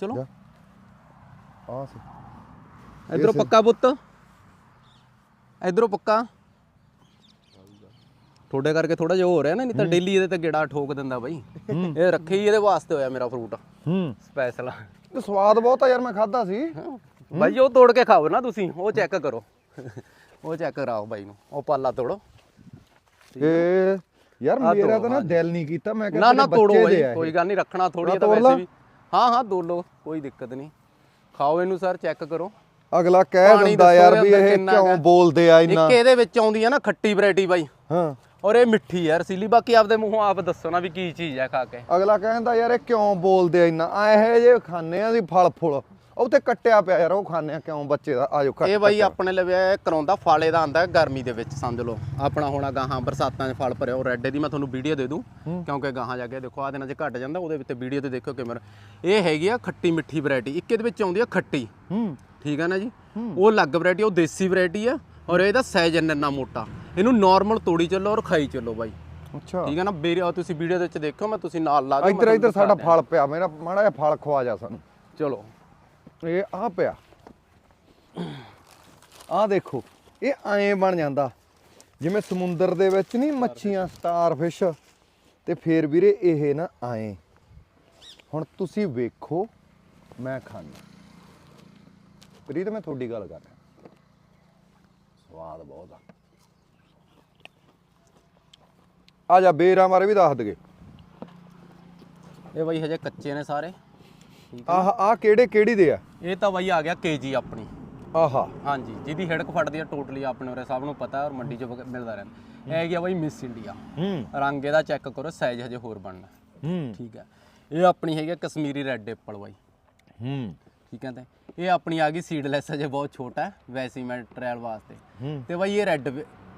ਚਲੋ। ਆ ਸੀ। ਇਧਰੋਂ ਪੱਕਾ ਪੁੱਤ। ਇਧਰੋਂ ਪੱਕਾ। ਤੁਹਾਡੇ ਕਰਕੇ ਥੋੜਾ ਜਿਹਾ ਹੋ ਰਿਹਾ ਨਾ ਨਹੀਂ ਤਾਂ ਡੇਲੀ ਇਹਦੇ ਤੇ ਗੇੜਾ ਠੋਕ ਦਿੰਦਾ ਬਾਈ। ਇਹ ਰੱਖੇ ਹੀ ਇਹਦੇ ਵਾਸਤੇ ਹੋਇਆ ਮੇਰਾ ਫਰੂਟ ਹੂੰ। ਸਪੈਸ਼ਲ ਤੇ ਸਵਾਦ ਬਹੁਤ ਆ ਯਾਰ ਮੈਂ ਖਾਦਾ ਸੀ। ਬਾਈ ਉਹ ਤੋੜ ਕੇ ਖਾਓ ਨਾ ਤੁਸੀਂ ਉਹ ਚੈੱਕ ਕਰੋ। ਉਹ ਚੈੱਕ ਕਰਾਓ ਬਾਈ ਨੂੰ ਉਹ ਪਾਲਾ ਤੋੜੋ। ਇਹ ਯਾਰ ਆਹ ਮੇਰਾ ਤੋੜੋ, ਤਾਂ ਨਾ ਦਿਲ ਨਹੀਂ ਕੀਤਾ ਮੈਂ ਨਾ ਨਾ ਤੋੜੋ ਬਾਈ ਆ। ਕੋਈ ਗੱਲ ਨਹੀਂ ਰੱਖਣਾ ਥੋੜੀ ਤਾਂ ਤੋੜ ਵੈਸੇ? ਵੀ। ਹਾਂ ਹਾਂ ਤੋੜ ਕੋਈ ਦਿੱਕਤ ਨਹੀਂ। ਖਾਓ ਇਹਨੂੰ ਸਰ ਚੈੱਕ ਕਰੋ। ਅਗਲਾ ਕਹਿ ਪਾਣੀ ਦਿੰਦਾ ਯਾਰ ਵੀ ਇਹ ਕਿੰਨਾ ਕਿਉਂ ਕੁ। ਬੋਲਦੇ ਆ ਇੰਨਾ। ਇੱਕ ਇਹਦੇ ਵਿੱਚ ਆਉਂਦੀ ਹੈ ਨਾ ਖੱਟੀ ਵੈਰਾਈਟੀ ਬਾਈ। ਹਾਂ। ਔਰ ਇਹ ਮਿੱਠੀ ਯਾਰ ਸੀਲੀ ਬਾਕੀ ਆਪਦੇ ਮੂੰਹੋਂ ਆਪ ਦੱਸੋ ਨਾ ਵੀ ਕੀ ਚੀਜ਼ ਹੈ ਖਾ ਕੇ। ਅਗਲਾ ਕਹਿੰਦਾ ਯਾਰ ਇਹ ਕਿਉਂ ਬੋਲਦੇ ਆ ਇੰਨਾ? ਆ ਇਹ ਜੇ ਖਾਣੇ ਆ ਅਸੀਂ ਫਲ ਫੁੱਲ ਉਹ ਤੇ ਕੱਟਿਆ ਪਿਆ ਯਾਰ ਉਹ ਖਾਣੇ ਆ ਕਿਉਂ ਬੱਚੇ ਦਾ? ਆਜੋ ਕੱਟ ਇਹ ਬਾਈ ਆਪਣੇ ਇਹ ਕਰਾਉਂਦਾ ਫਾਲੇ ਦਾ ਆਂਦਾ ਗਰਮੀ ਦੇ ਵਿੱਚ ਸਮਝ ਲਓ। ਆਪਣਾ ਹੋਣਾ ਗਾਹਾਂ ਬਰਸਾਤਾਂ 'ਚ ਫਲ ਭਰਿਆ ਉਹ ਰੈੱਡ ਦੀ ਮੈਂ ਤੁਹਾਨੂੰ ਵੀਡੀਓ ਦੇ ਦੂੰ ਕਿਉਂਕਿ ਗਾਹਾਂ ਜਾ ਕੇ ਦੇਖੋ ਆ ਦਿਨਾਂ 'ਚ ਘਟ ਜਾਂਦਾ ਉਹਦੇ ਵਿੱਚ ਵੀਡੀਓ ਤੇ ਦੇਖਿਓ ਕਿਵੇਂ ਇਹ ਹੈਗੀ ਆ ਖੱਟੀ ਮਿੱਠੀ ਵੈਰਾਈਟੀ ਇੱਕ ਇਹਦੇ ਵਿੱਚ ਆਉਂਦੀ ਆ ਖੱਟੀ। ਹੂੰ। ਠੀਕ ਹੈ ਨਾ ਜੀ? ਉਹ ਅਲੱਗ ਵੈਰਾਈਟੀ ਉਹ ਦੇਸੀ ਵੈਰਾਈਟੀ ਆ ਔਰ ਇਹਦਾ ਸਾਈਜ਼ ਇੰਨਾ ਮੋਟਾ। ਇਹਨੂੰ ਨਾਰਮਲ ਤੋੜੀ ਚੱਲੋ ਔਰ ਖਾਈ ਚੱਲੋ ਬਾਈ। ਅੱਛਾ। ਠੀਕ ਹੈ ਨਾ? ਉਹ ਤੁਸੀਂ ਵੀਡੀਓ ਦੇ ਵਿੱਚ ਦੇਖਿਓ ਮੈਂ ਤੁਸੀਂ ਨਾਲ ਲਾ ਦਿਓ ਇੱਧਰ ਇੱਧਰ ਸਾਡਾ ਫਲ ਪਿਆ ਮੇਰਾ ਮਾੜਾ ਜਿਹਾ ਫਲ ਖਵਾ ਜਾ ਸਾਨੂੰ। ਚਲੋ। ਇਹ ਆ ਪਿਆ। ਆ ਦੇਖੋ, ਇਹ ਐਂ ਬਣ ਜਾਂਦਾ। ਜਿਵੇਂ ਸਮੁੰਦਰ ਦੇ ਵਿੱਚ ਨਹੀਂ, ਮੱਛੀਆਂ, ਸਟਾਰਫਿਸ਼ ਤੇ ਫੇਰ ਵੀਰੇ ਇਹ ਨਾ ਆਏ ਹੁਣ ਤੁਸੀਂ ਵੇਖੋ, ਮੈਂ ਖਾਣਾ ਪ੍ਰੀਤ, ਮੈਂ ਤੁਹਾਡੀ ਗੱਲ ਕਰ ਰਿਹਾ। ਸਵਾਦ ਬਹੁਤ ਆ। ਆ ਜਾ, ਬੇਰਾਂ ਬਾਰੇ ਵੀ ਦੱਸ ਦਗੇ ਇਹ ਬਾਈ ਹਜੇ ਕੱਚੇ ਨੇ ਸਾਰੇ। ਠੀਕ ਆਹ ਆ ਕਿਹੜੇ ਕਿਹੜੀ ਦੇ ਆ? ਇਹ ਤਾਂ ਬਾਈ ਆ ਗਿਆ ਕੇਜੀ ਆਪਣੀ। ਆਹਾ। ਹਾਂਜੀ ਜਿਹਦੀ ਹਿੜਕ ਫੜਦੀ ਆ ਟੋਟਲੀ ਆਪਣੇ ਉਰੇ ਸਭ ਨੂੰ ਪਤਾ ਔਰ ਮੰਡੀ 'ਚ ਮਿਲਦਾ ਰਹਿੰਦਾ। ਇਹ ਗਿਆ ਬਾਈ ਮਿਸ ਇੰਡੀਆ। ਹੂੰ। ਰੰਗ ਇਹਦਾ ਚੈੱਕ ਕਰੋ ਸਾਈਜ਼ ਹਜੇ ਹੋਰ ਬਣਨਾ। ਹੂੰ। ਠੀਕ ਹੈ। ਇਹ ਆਪਣੀ ਹੈਗੀ ਕਸ਼ਮੀਰੀ ਰੈੱਡ ਐਪਲ ਬਾਈ। ਹੂੰ। ਠੀਕ ਹੈ ਤੇ ਇਹ ਆਪਣੀ ਆ ਗਈ ਸੀਡਲੈਸ ਹਜੇ ਬਹੁਤ ਛੋਟਾ ਹੈ ਵੈਸੇ ਮੈਂ ਟ੍ਰਾਇਲ ਵਾਸਤੇ। ਤੇ ਬਾਈ ਇਹ ਰੈੱਡ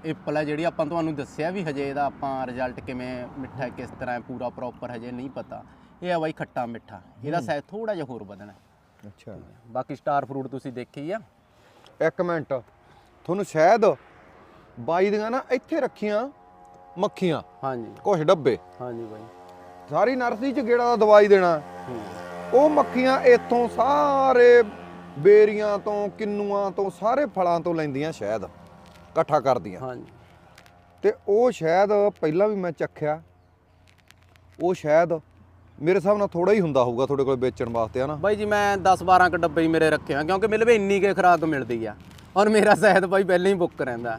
ਐਪਲ ਹੈ ਜਿਹੜੀ ਆਪਾਂ ਤੁਹਾਨੂੰ ਦੱਸਿਆ ਵੀ ਹਜੇ ਇਹਦਾ ਆਪਾਂ ਰਿਜ਼ਲਟ ਕਿਵੇਂ ਮਿੱਠਾ ਕਿਸ ਤਰ੍ਹਾਂ ਪੂਰਾ ਪ੍ਰੋਪਰ ਹਜੇ ਨਹੀਂ ਪਤਾ। ਇਹ ਆ ਬਾਈ ਖੱਟਾ ਮਿੱਠਾ ਇਹਦਾ ਸਾਈਜ਼ ਥੋੜਾ ਜਿਹਾ ਹੋਰ ਵਧਣਾ। ਅੱਛਾ। ਬਾਕੀ ਸਟਾਰ ਫਰੂਟ ਤੁਸੀਂ ਦੇਖੀ ਆ। ਇੱਕ ਮਿੰਟ ਤੁਹਾਨੂੰ ਸ਼ਾਇਦ ਬਾਈ ਦੀਆਂ ਨਾ ਇੱਥੇ ਰੱਖੀਆਂ ਮੱਖੀਆਂ ਹਾਂਜੀ। ਕੁਛ ਡੱਬੇ। ਹਾਂਜੀ ਬਾਈ। ਸਾਰੀ ਨਰਸਰੀ ਚ ਗੇੜਾ ਦਾ ਦਵਾਈ ਦੇਣਾ। ਉਹ ਮੱਖੀਆਂ ਇੱਥੋਂ ਸਾਰੇ ਬੇਰੀਆਂ ਤੋਂ ਕਿੰਨੂਆਂ ਤੋਂ ਸਾਰੇ ਫਲਾਂ ਤੋਂ ਲੈਂਦੀਆਂ ਸ਼ਾਇਦ ਇਕੱਠਾ ਕਰਦੀਆਂ। ਹਾਂਜੀ। ਤੇ ਉਹ ਸ਼ਾਇਦ ਪਹਿਲਾਂ ਵੀ ਮੈਂ ਚੱਖਿਆ ਉਹ ਸ਼ਾਇਦ ਮੇਰੇ ਹਿਸਾਬ ਨਾਲ ਥੋੜਾ ਹੀ ਹੁੰਦਾ ਹੋਊਗਾ ਤੁਹਾਡੇ ਕੋਲ ਵੇਚਣ ਵਾਸਤੇ ਹਨਾ ਬਾਈ ਜੀ ਮੈਂ 10 12 ਕ ਡੱਬੇ ਹੀ ਮੇਰੇ ਰੱਖੇ ਆ ਕਿਉਂਕਿ ਮਿਲਵੇ ਇੰਨੀ ਕੇ ਖਰਾਕ ਮਿਲਦੀ ਆ। ਔਰ ਮੇਰਾ ਸ਼ਾਇਦ ਬਾਈ ਪਹਿਲਾਂ ਹੀ ਬੁੱਕ ਰਹਿੰਦਾ।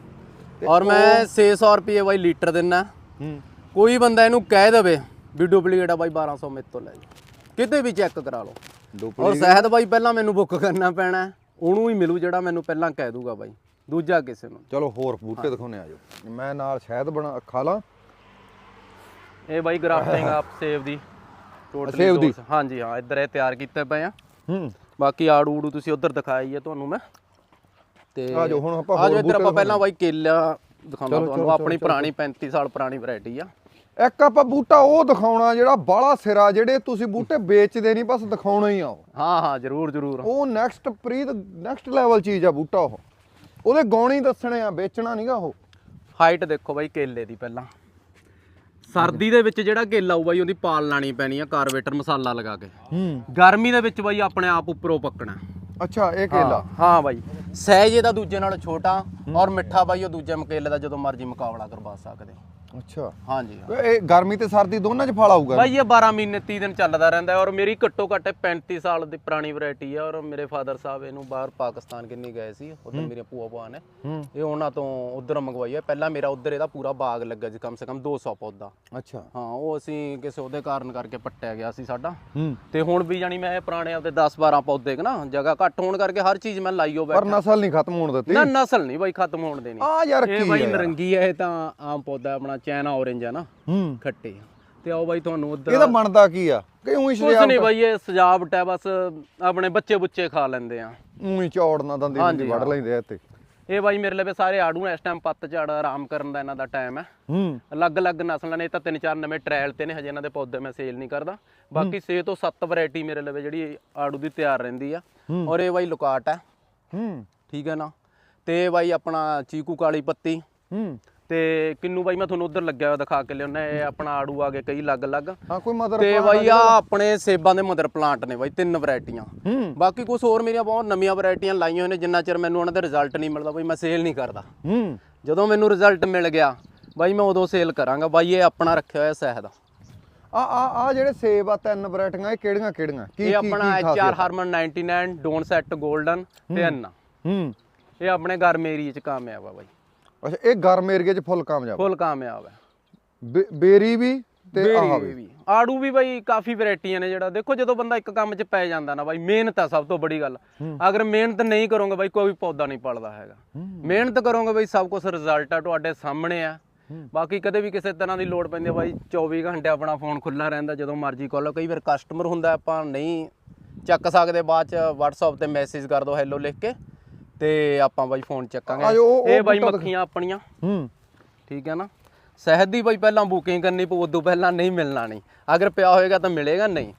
ਔਰ ਮੈਂ 600 ਰੁਪਏ ਬਾਈ ਲੀਟਰ ਦਿੰਨਾ। ਹੂੰ। ਕੋਈ ਬੰਦਾ ਇਹਨੂੰ ਕਹਿ ਦੇਵੇ ਵੀ ਡੁਪਲੀਕੇਟ ਆ ਬਾਈ 1200 ਮੇਰੇ ਤੋਂ ਲੈ ਜਾ ਕਿਤੇ ਵੀ ਚੈੱਕ ਕਰਾ ਲਓ। ਔਰ ਸ਼ਾਇਦ ਬਾਈ ਪਹਿਲਾਂ ਮੈਨੂੰ ਬੁੱਕ ਕਰਨਾ ਪੈਣਾ। ਉਹਨੂੰ ਹੀ ਮਿਲੂ ਜਿਹੜਾ ਮੈਨੂੰ ਪਹਿਲਾਂ ਕਹਿ ਦੂਗਾ ਬਾਈ। ਦੂਜਾ ਕਿਸੇ ਨੂੰ। ਚਲੋ ਹੋਰ ਬੂਟੇ ਦਿਖਾਉਣੇ ਆ ਜਾਓ। ਮੈਂ ਨਾਲ ਸ਼ਾਇਦ ਬਣਾ ਖਾ ਲਾਂ। ਇਹ ਬਾਈ ਗ੍ਰਾਫਟਿੰਗ ਆਪ ਸੇਵ ਦੀ। ਟੋਟਲੀ ਸੇਬ ਦੀ? ਹਾਂਜੀ ਹਾਂ ਇੱਧਰ ਇਹ ਤਿਆਰ ਕੀਤੇ ਪਏ ਆ। ਹੂੰ। ਬਾਕੀ ਆੜੂ ਊੜੂ ਤੁਸੀਂ ਉਧਰ ਦਿਖਾਈ ਹੈ ਤੁਹਾਨੂੰ ਮੈਂ। ਤੇ ਆ ਜਾਓ ਹੁਣ ਆਪਾਂ ਆ ਜਾਓ ਇੱਧਰ ਬੂਟੇ ਆਪਾਂ ਪਹਿਲਾਂ ਬਾਈ ਕੇਲਾ ਦਿਖਾਉਂਦਾ ਚਲੋ, ਤੁਹਾਨੂੰ। ਚਲੋ, ਆਪਣੀ ਪੁਰਾਣੀ 35 ਸਾਲ ਪੁਰਾਣੀ ਵੈਰਾਈਟੀ ਆ। ਇੱਕ ਆਪਾਂ ਬੂਟਾ ਉਹ ਦਿਖਾਉਣਾ ਜਿਹੜਾ ਬਾਲਾ ਸਿਰਾ ਜਿਹੜੇ ਤੁਸੀਂ ਬੂਟੇ ਵੇਚਦੇ ਨਹੀਂ ਬਸ ਦਿਖਾਉਣਾ ਹੀ ਆ ਉਹ। ਹਾਂ ਹਾਂ ਜਰੂਰ ਜਰੂਰ। ਉਹ ਨੈਕਸਟ ਪ੍ਰੀਤ ਨੈਕਸਟ ਲੈਵਲ ਚੀਜ਼ ਆ ਬੂਟਾ ਉਹ। ਉਹਦੇ ਗੌਣੀ ਦੱਸਣੇ ਆ ਵੇਚਣਾ ਨਹੀਂਗਾ ਉਹ। ਹਾਈਟ ਦੇਖੋ ਬਾਈ ਕੇਲੇ ਦੀ ਪਹਿਲਾਂ। ਸਰਦੀ ਦੇ ਵਿੱਚ ਜਿਹੜਾ ਕੇਲਾ ਆਊ ਬਾਈ ਉਹਦੀ ਪਾਲ ਲਾਣੀ ਪੈਣੀ ਆ ਕਾਰਬੇਟਰ ਮਸਾਲਾ ਲਗਾ ਕੇ। ਹੂੰ। ਗਰਮੀ ਦੇ ਵਿੱਚ ਬਾਈ ਆਪਣੇ ਆਪ ਉੱਪਰੋਂ ਪੱਕਣਾ। ਅੱਛਾ ਇਹ ਕੇਲਾ? ਹਾਂ ਬਾਈ। ਸਹਿਜ ਇਹਦਾ ਦੂਜੇ ਨਾਲ ਛੋਟਾ ਔਰ ਮਿੱਠਾ ਬਾਈ ਉਹ ਦੂਜੇ ਮਕੇਲੇ ਦਾ ਜਦੋਂ ਮਰਜ਼ੀ ਮੁਕਾਬਲਾ ਕਰਵਾ ਸਕਦੇ। ਅੱਛਾ। ਹਾਂਜੀ ਹਾਂ। ਇਹ ਗਰਮੀ ਤੇ ਸਰਦੀ ਦੋਨਾਂ 'ਚ ਫਲ ਆਊਗਾ। ਬਾਈ ਇਹ 12 ਮਹੀਨੇ 30 ਦਿਨ ਚੱਲਦਾ ਰਹਿੰਦਾ ਔਰ ਮੇਰੀ ਘੱਟੋ ਘੱਟ 35 ਸਾਲ ਦੀ ਪੁਰਾਣੀ ਵੈਰਾਈਟੀ ਹੈ ਔਰ ਮੇਰੇ ਫਾਦਰ ਸਾਹਿਬ ਇਹਨੂੰ ਬਾਹਰ ਪਾਕਿਸਤਾਨ ਕਿੰਨੀ ਗਏ ਸੀ ਉਧਰ ਮੇਰੇ ਭੂਆ ਭੂਆ ਨੇ। ਇਹ ਉਹਨਾਂ ਤੋਂ ਉਧਰ ਮੰਗਵਾਈ ਹੈ। ਪਹਿਲਾਂ ਮੇਰਾ ਉਧਰ ਇਹਦਾ ਪੂਰਾ ਬਾਗ ਲੱਗਾ ਸੀ ਕਮ ਸੇ ਕਮ 200 ਪੌਦਾ। ਅੱਛਾ। ਹਾਂ ਉਹ ਅਸੀਂ ਕਿਸੇ ਉਹਦੇ ਕਾਰਨ ਕਰਕੇ ਪੱਟਿਆ ਗਿਆ ਸੀ ਸਾਡਾ। ਤੇ ਹੁਣ ਵੀ ਜਾਨੀ ਮੈਂ ਇਹ ਪੁਰਾਣੇ ਆਪਦੇ 10 12 ਪੌਦੇ ਕਿ ਨਾ ਜਗ੍ਹਾ ਘੱਟ ਹੋਣ ਕਰਕੇ ਹਰ ਚੀਜ਼ ਮੈਂ ਲਾਈਓ ਪਰ ਬੈਠਾ। ਨਸਲ ਨਹੀਂ ਖਤਮ ਹੋਣ ਦਿੱਤੀ। ਨਾ ਨਸਲ ਨਹੀਂ ਬਾਈ ਖਤਮ ਹੋਣ ਦੇਣੀ। ਆ ਯਾਰ ਇਹ ਕੀ ਬਾਈ ਆ ਯਾਰ? ਨਰੰਗੀ ਹੈ ਇਹ ਤਾਂ ਆਮ ਪੌਦਾ ਆਪਣਾ ਚਾਈਨਾ ਔਰੇਂਜ ਹੈ ਨਾ ਹੂੰ। ਖੱਟੇ ਤੇ ਆਓ ਬਾਈ ਤੁਹਾਨੂੰ ਉਧਰ ਇਹਦਾ ਬਣਦਾ ਕੀ ਆ? ਕਿ ਉਹੀ ਸ਼ਰਿਆਮ ਨਹੀਂ ਬਾਈ ਇਹ ਸਜਾਵਟ ਹੈ ਬਸ ਆਪਣੇ ਬੱਚੇ ਬੁੱਚੇ ਖਾ ਲੈਂਦੇ ਆ। ਉਹੀ ਚੌੜ ਨਾ ਦੰਦੀ ਦੀ ਵੜ। ਲੈਂਦੇ ਆ ਤੇ ਇਹ ਬਾਈ ਮੇਰੇ ਲਈ ਸਾਰੇ ਆੜੂ ਇਸ ਟਾਈਮ ਪੱਤ ਝੜ ਆਰਾਮ ਕਰਨ ਦਾ ਇਹਨਾਂ ਦਾ ਟਾਈਮ ਹੈ ਹੂੰ। ਅਲੱਗ-ਅਲੱਗ ਨਸਲਾਂ ਨੇ ਤਾਂ ਤਿੰਨ ਚਾਰ ਨਵੇਂ ਟ੍ਰਾਇਲ ਤੇ ਨੇ ਹਜੇ ਇਹਨਾਂ ਦੇ ਪੌਦੇ ਮੈਂ ਸੇਲ ਨਹੀਂ ਕਰਦਾ। ਬਾਕੀ 6 ਤੋਂ 7 ਵੈਰਾਈਟੀ ਮੇਰੇ ਲਵੇ ਜਿਹੜੀ ਆੜੂ ਦੀ ਤਿਆਰ ਰਹਿੰਦੀ ਆ। ਔਰ ਇਹ ਬਾਈ ਲੁਕਾਟ ਹੈ ਹੂੰ। ਠੀਕ ਹੈ ਨਾ? ਤੇ ਬਾਈ ਆਪਣਾ ਚੀਕੂ ਕਾਲੀ ਪੱਤੀ। ਹੂੰ। ਤੇ ਕਿੰਨੂ ਬਾਈ ਮੈਂ ਤੁਹਾਨੂੰ ਉਧਰ ਲੱਗਿਆ ਹੋਇਆ ਦਿਖਾ ਕੇ ਲਿਆਉਣਾ ਇਹ ਆਪਣਾ ਆੜੂ ਆ ਗਏ ਕਈ ਅਲੱਗ-ਅਲੱਗ ਹਾਂ ਕੋਈ ਮਦਰ ਤੇ ਬਾਈ ਆ ਆਪਣੇ ਸੇਬਾਂ ਦੇ ਮਦਰ ਪਲਾਂਟ ਨੇ ਬਾਈ ਤਿੰਨ ਵੈਰਾਈਟੀਆਂ। ਹੂੰ। ਬਾਕੀ ਕੁਝ ਹੋਰ ਮੇਰੀਆਂ ਬਹੁਤ ਨਵੀਆਂ ਵੈਰਾਈਟੀਆਂ ਲਾਈਆਂ ਹੋਈਆਂ ਨੇ ਜਿੰਨਾ ਚਿਰ ਮੈਨੂੰ ਉਹਨਾਂ ਦਾ ਰਿਜ਼ਲਟ ਨਹੀਂ ਮਿਲਦਾ ਬਾਈ ਮੈਂ ਸੇਲ ਨਹੀਂ ਕਰਦਾ। ਹੂੰ। ਜਦੋਂ ਮੈਨੂੰ ਰਿਜ਼ਲਟ ਮਿਲ ਗਿਆ ਬਾਈ ਮੈਂ ਉਦੋਂ ਸੇਲ ਕਰਾਂਗਾ। ਬਾਈ ਇਹ ਆਪਣਾ ਰੱਖਿਆ ਹੋਇਆ ਸਹਿਦ ਆ। ਆ ਆ ਜਿਹੜੇ ਸੇਬ ਆ ਤਿੰਨ ਵੈਰਾਈਟੀਆਂ ਇਹ ਕਿਹੜੀਆਂ ਕਿਹੜੀਆਂ? ਕੀ ਇਹ ਆਪਣਾ HR ਹਾਰਮਨ 99 ਡੋਨ ਸੈਟ 골ਡਨ ਤੇ ਅੰਨਾ ਹੂੰ। ਇਹ ਆਪਣੇ ਗਰਮ ਏਰੀਏ ਚ ਕਾਮਯਾਬ ਆ ਬਾਈ। ਅੱਛਾ ਇਹ ਗਰਮ ਏਰੀਏ 'ਚ ਫੁੱਲ ਕਾਮਯਾਬ ਫੁੱਲ ਕਾਮਯਾਬ ਹੈ। ਬੇਰੀ ਵੀ ਤੇ ਆਹ ਵੀ। ਵੀ ਆੜੂ ਵੀ ਬਾਈ ਕਾਫੀ ਵੈਰਾਈਟੀਆਂ ਨੇ ਜਿਹੜਾ। ਦੇਖੋ ਜਦੋਂ ਬੰਦਾ ਇੱਕ ਕੰਮ 'ਚ ਪੈ ਜਾਂਦਾ ਨਾ ਬਾਈ ਮਿਹਨਤ ਆ ਸਭ ਤੋਂ ਬੜੀ ਗੱਲ। ਅਗਰ ਮਿਹਨਤ ਨਹੀਂ ਕਰੋਗੇ ਬਾਈ ਕੋਈ ਪੌਦਾ ਨਹੀਂ ਪਲਦਾ ਹੈਗਾ। ਮਿਹਨਤ ਕਰੋਗੇ ਬਾਈ ਸਭ ਕੁਝ ਰਿਜ਼ਲਟ ਆ ਤੁਹਾਡੇ ਸਾਹਮਣੇ ਆ। ਬਾਕੀ ਕਦੇ ਵੀ ਕਿਸੇ ਤਰ੍ਹਾਂ ਦੀ ਲੋੜ ਪੈਂਦੀ ਹੈ ਬਾਈ 24 ਘੰਟੇ ਆਪਣਾ ਫੋਨ ਖੁੱਲਾ ਰਹਿੰਦਾ ਜਦੋਂ ਮਰਜ਼ੀ ਕਾਲ ਕਈ ਵਾਰ ਕਸਟਮਰ ਹੁੰਦਾ ਆਪਾਂ ਨਹੀਂ ਚੱਕ ਸਕਦੇ ਬਾਅਦ ਚ WhatsApp ਤੇ ਮੈਸੇਜ ਕਰ ਦਿਓ ਹੈਲੋ ਲਿਖ ਕੇ। ਤੇ ਆਪਾਂ ਬਾਈ ਫੋਨ ਚੱਕਾਂਗੇ। ਆਜੋ, ਇਹ ਬਾਈ ਮੱਖੀਆਂ ਆਪਣੀਆਂ। ਹੂੰ। ਠੀਕ ਹੈ ਨਾ? ਸ਼ਹਿਦ ਦੀ ਬਾਈ ਪਹਿਲਾਂ ਬੁਕਿੰਗ ਕਰਨੀ ਪਊ ਉਦੋਂ ਪਹਿਲਾਂ ਨਹੀਂ ਮਿਲਣਾ ਨਹੀਂ। ਅਗਰ ਪਿਆ ਹੋਏਗਾ ਤਾਂ ਮਿਲੇਗਾ ਨਹੀਂ।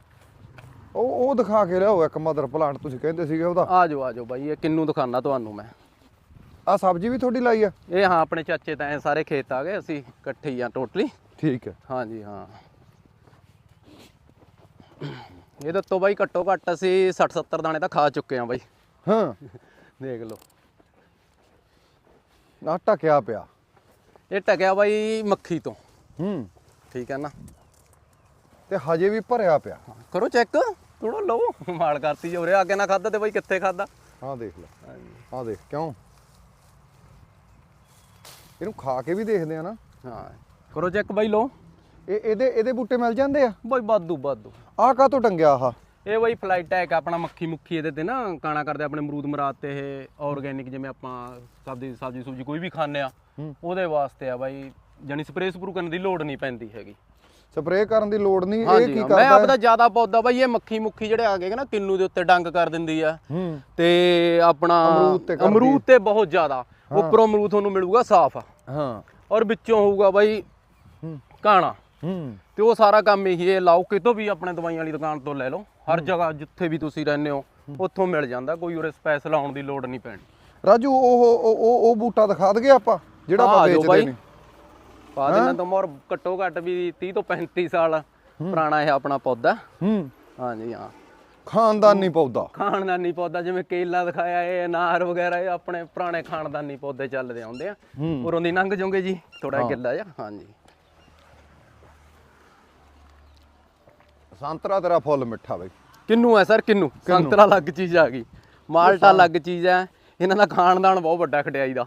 ਉਹ ਉਹ ਦਿਖਾ ਕੇ ਲਿਆਓ ਇੱਕ ਮਦਰ ਪਲਾਂਟ ਤੁਸੀਂ ਕਹਿੰਦੇ ਸੀਗੇ ਉਹਦਾ। ਆ ਜਾਓ ਆ ਜਾਓ ਬਾਈ ਇਹ ਕਿੰਨੂ ਦਿਖਾਣਾ ਤੁਹਾਨੂੰ ਮੈਂ। ਆ ਸਬਜ਼ੀ ਵੀ ਤੁਹਾਡੀ ਲਾਈ ਆ? ਇਹ ਹਾਂ ਆਪਣੇ ਚਾਚੇ ਤਾਂ ਸਾਰੇ ਖੇਤ ਆ ਗਏ ਅਸੀਂ ਇਕੱਠੇ ਹੀ ਆ ਟੋਟਲੀ ਠੀਕ ਹੈ। ਹਾਂਜੀ ਹਾਂ। ਇਹਦੇ ਤੋਂ ਬਾਈ ਘੱਟੋ ਘੱਟ ਅਸੀਂ 60 70 ਦਾਣੇ ਤਾਂ ਖਾ ਚੁੱਕੇ ਆ ਬਾਈ। ਹਾਂ। ਦੇਖ ਲਓ। ਨਾ ਟਕਿਆ ਪਿਆ। ਇਹ ਟਕਿਆ ਬਾਈ ਮੱਖੀ ਤੋਂ। ਹੂੰ। ਠੀਕ ਹੈ ਨਾ? ਤੇ ਹਜੇ ਵੀ ਭਰਿਆ ਪਿਆ। ਕਰੋ ਚੈੱਕ। ਥੋੜਾ ਲਓ ਮਾਲ ਕਰਤੀ ਜੇ ਉਰੇ ਆ ਕੇ ਨਾ ਖਾਦਾ ਤੇ ਬਾਈ ਕਿੱਥੇ ਖਾਦਾ ਆਹ ਦੇਖ ਲੈ ਆਹ ਦੇਖ ਕਿਉਂ? ਇਹਨੂੰ ਖਾ ਕੇ ਵੀ ਦੇਖਦੇ ਆ ਨਾ। ਹਾਂ ਕਰੋ ਚੈੱਕ ਬਾਈ ਲਓ। ਇਹ ਇਹਦੇ ਇਹਦੇ ਬੂਟੇ ਮਿਲ ਜਾਂਦੇ ਆ? ਬਾਈ ਬਾਦੂ ਬਾਦੂ ਆਹ ਕਾਹ ਤੋਂ ਟੰਗਿਆ ਆਹ? ਇਹ ਬਾਈ ਫਲਾਈਟ ਟੈਕ ਆਪਣਾ ਮੱਖੀ ਮੁੱਖੀ ਇਹਦੇ ਤੇ ਨਾ ਕਾਣਾ ਕਰਦੇ ਆਪਣੇ ਅਮਰੂਦ ਮਰਾਦ ਤੇ ਇਹ ਆਰਗੇਨਿਕ ਜਿਵੇਂ ਆਪਾਂ ਸਬਜ਼ੀ ਸਬਜ਼ੀ ਸੁਬਜੀ ਕੋਈ ਵੀ ਖਾਂਦੇ ਆ ਉਹਦੇ ਵਾਸਤੇ ਆ ਬਾਈ ਜਾਨੀ ਸਪਰੇਅ ਸਪਰੂ ਕਰਨ ਦੀ ਲੋੜ ਨਹੀਂ ਪੈਂਦੀ ਹੈਗੀ। ਸਪਰੇਅ ਕਰਨ ਦੀ ਲੋੜ ਨਹੀਂ ਇਹ ਕੀ ਹਾਂ, ਮੈਂ ਕਰਦਾ ਆਪਦਾ ਜ਼ਿਆਦਾ ਪੌਦਾ ਬਾਈ ਇਹ ਮੱਖੀ ਮੁੱਖੀ ਜਿਹੜੇ ਆ ਗਏ ਨਾ ਕਿੰਨੂ ਦੇ ਉੱਤੇ ਡੰਗ ਕਰ ਦਿੰਦੀ ਆ। ਹੂੰ। ਤੇ ਆਪਣਾ ਅਮਰੂਦ ਤੇ ਕਰਦੀ ਬਹੁਤ ਜ਼ਿਆਦਾ ਉੱਪਰੋਂ ਅਮਰੂਦ ਤੁਹਾਨੂੰ ਮਿਲੂਗਾ ਸਾਫ਼। ਹਾਂ। ਔਰ ਵਿੱਚੋਂ ਹੋਊਗਾ ਬਾਈ ਹੂੰ। ਕਾਣਾ। ਹੂੰ। ਤੇ ਉਹ ਸਾਰਾ ਕੰਮ ਇਹੀ ਹੈ ਲਾਓ ਕਿਤੋਂ ਵੀ ਆਪਣੇ ਦਵਾਈਆਂ ਵਾਲੀ ਦੁਕਾਨ ਤੋਂ ਲੈ ਲਓ। ਹਰ ਜਗ੍ਹਾ ਜਿੱਥੇ ਵੀ ਤੁਸੀਂ ਰਹਿੰਦੇ ਹੋ ਉੱਥੋਂ ਮਿਲ ਜਾਂਦਾ ਕੋਈ ਉਰੇ ਸਪੈਸ਼ਲ ਆਉਣ ਦੀ ਲੋੜ ਨਹੀਂ ਪੈਣੀ। ਰਾਜੂ ਉਹ ਉਹ ਉਹ ਬੂਟਾ ਦਿਖਾ ਦਗੇ ਆਪਾਂ ਜਿਹੜਾ ਆਪਾਂ ਵੇਚਦੇ। ਨੇ। ਪਾ ਦੇਣਾ ਤਾਂ ਮੋਰ ਘੱਟੋ ਘੱਟ ਵੀ 30 ਤੋਂ 35 ਸਾਲ ਪੁਰਾਣਾ ਇਹ ਆਪਣਾ ਪੌਦਾ। ਹੂੰ। ਹਾਂਜੀ ਹਾਂ। ਖਾਨਦਾਨੀ ਪੌਦਾ। ਖਾਨਦਾਨੀ ਪੌਦਾ ਜਿਵੇਂ ਕੇਲਾ ਦਿਖਾਇਆ ਇਹ ਅਨਾਰ ਵਗੈਰਾ ਇਹ ਆਪਣੇ ਪੁਰਾਣੇ ਖਾਨਦਾਨੀ ਪੌਦੇ ਚੱਲਦੇ ਆਉਂਦੇ ਆ। ਉਰੋਂ ਦੀ ਲੰਘ ਜਾਓਗੇ ਜੀ ਥੋੜਾ ਗਿੱਲਾ ਜਿਹਾ ਹਾਂਜੀ। ਸੰਤਰਾ ਤੇਰਾ ਫੁੱਲ ਮਿੱਠਾ ਬਈ। ਕਿੰਨੂ ਹੈ ਸਰ ਕਿੰਨੂ? ਸੰਤਰਾ ਅਲੱਗ ਚੀਜ਼ ਆ ਗਈ। ਮਾਲਟਾ ਅਲੱਗ ਚੀਜ਼ ਹੈ ਇਹਨਾਂ ਦਾ ਖਾਨਦਾਨ ਬਹੁਤ ਵੱਡਾ ਖਟਿਆਈ ਦਾ।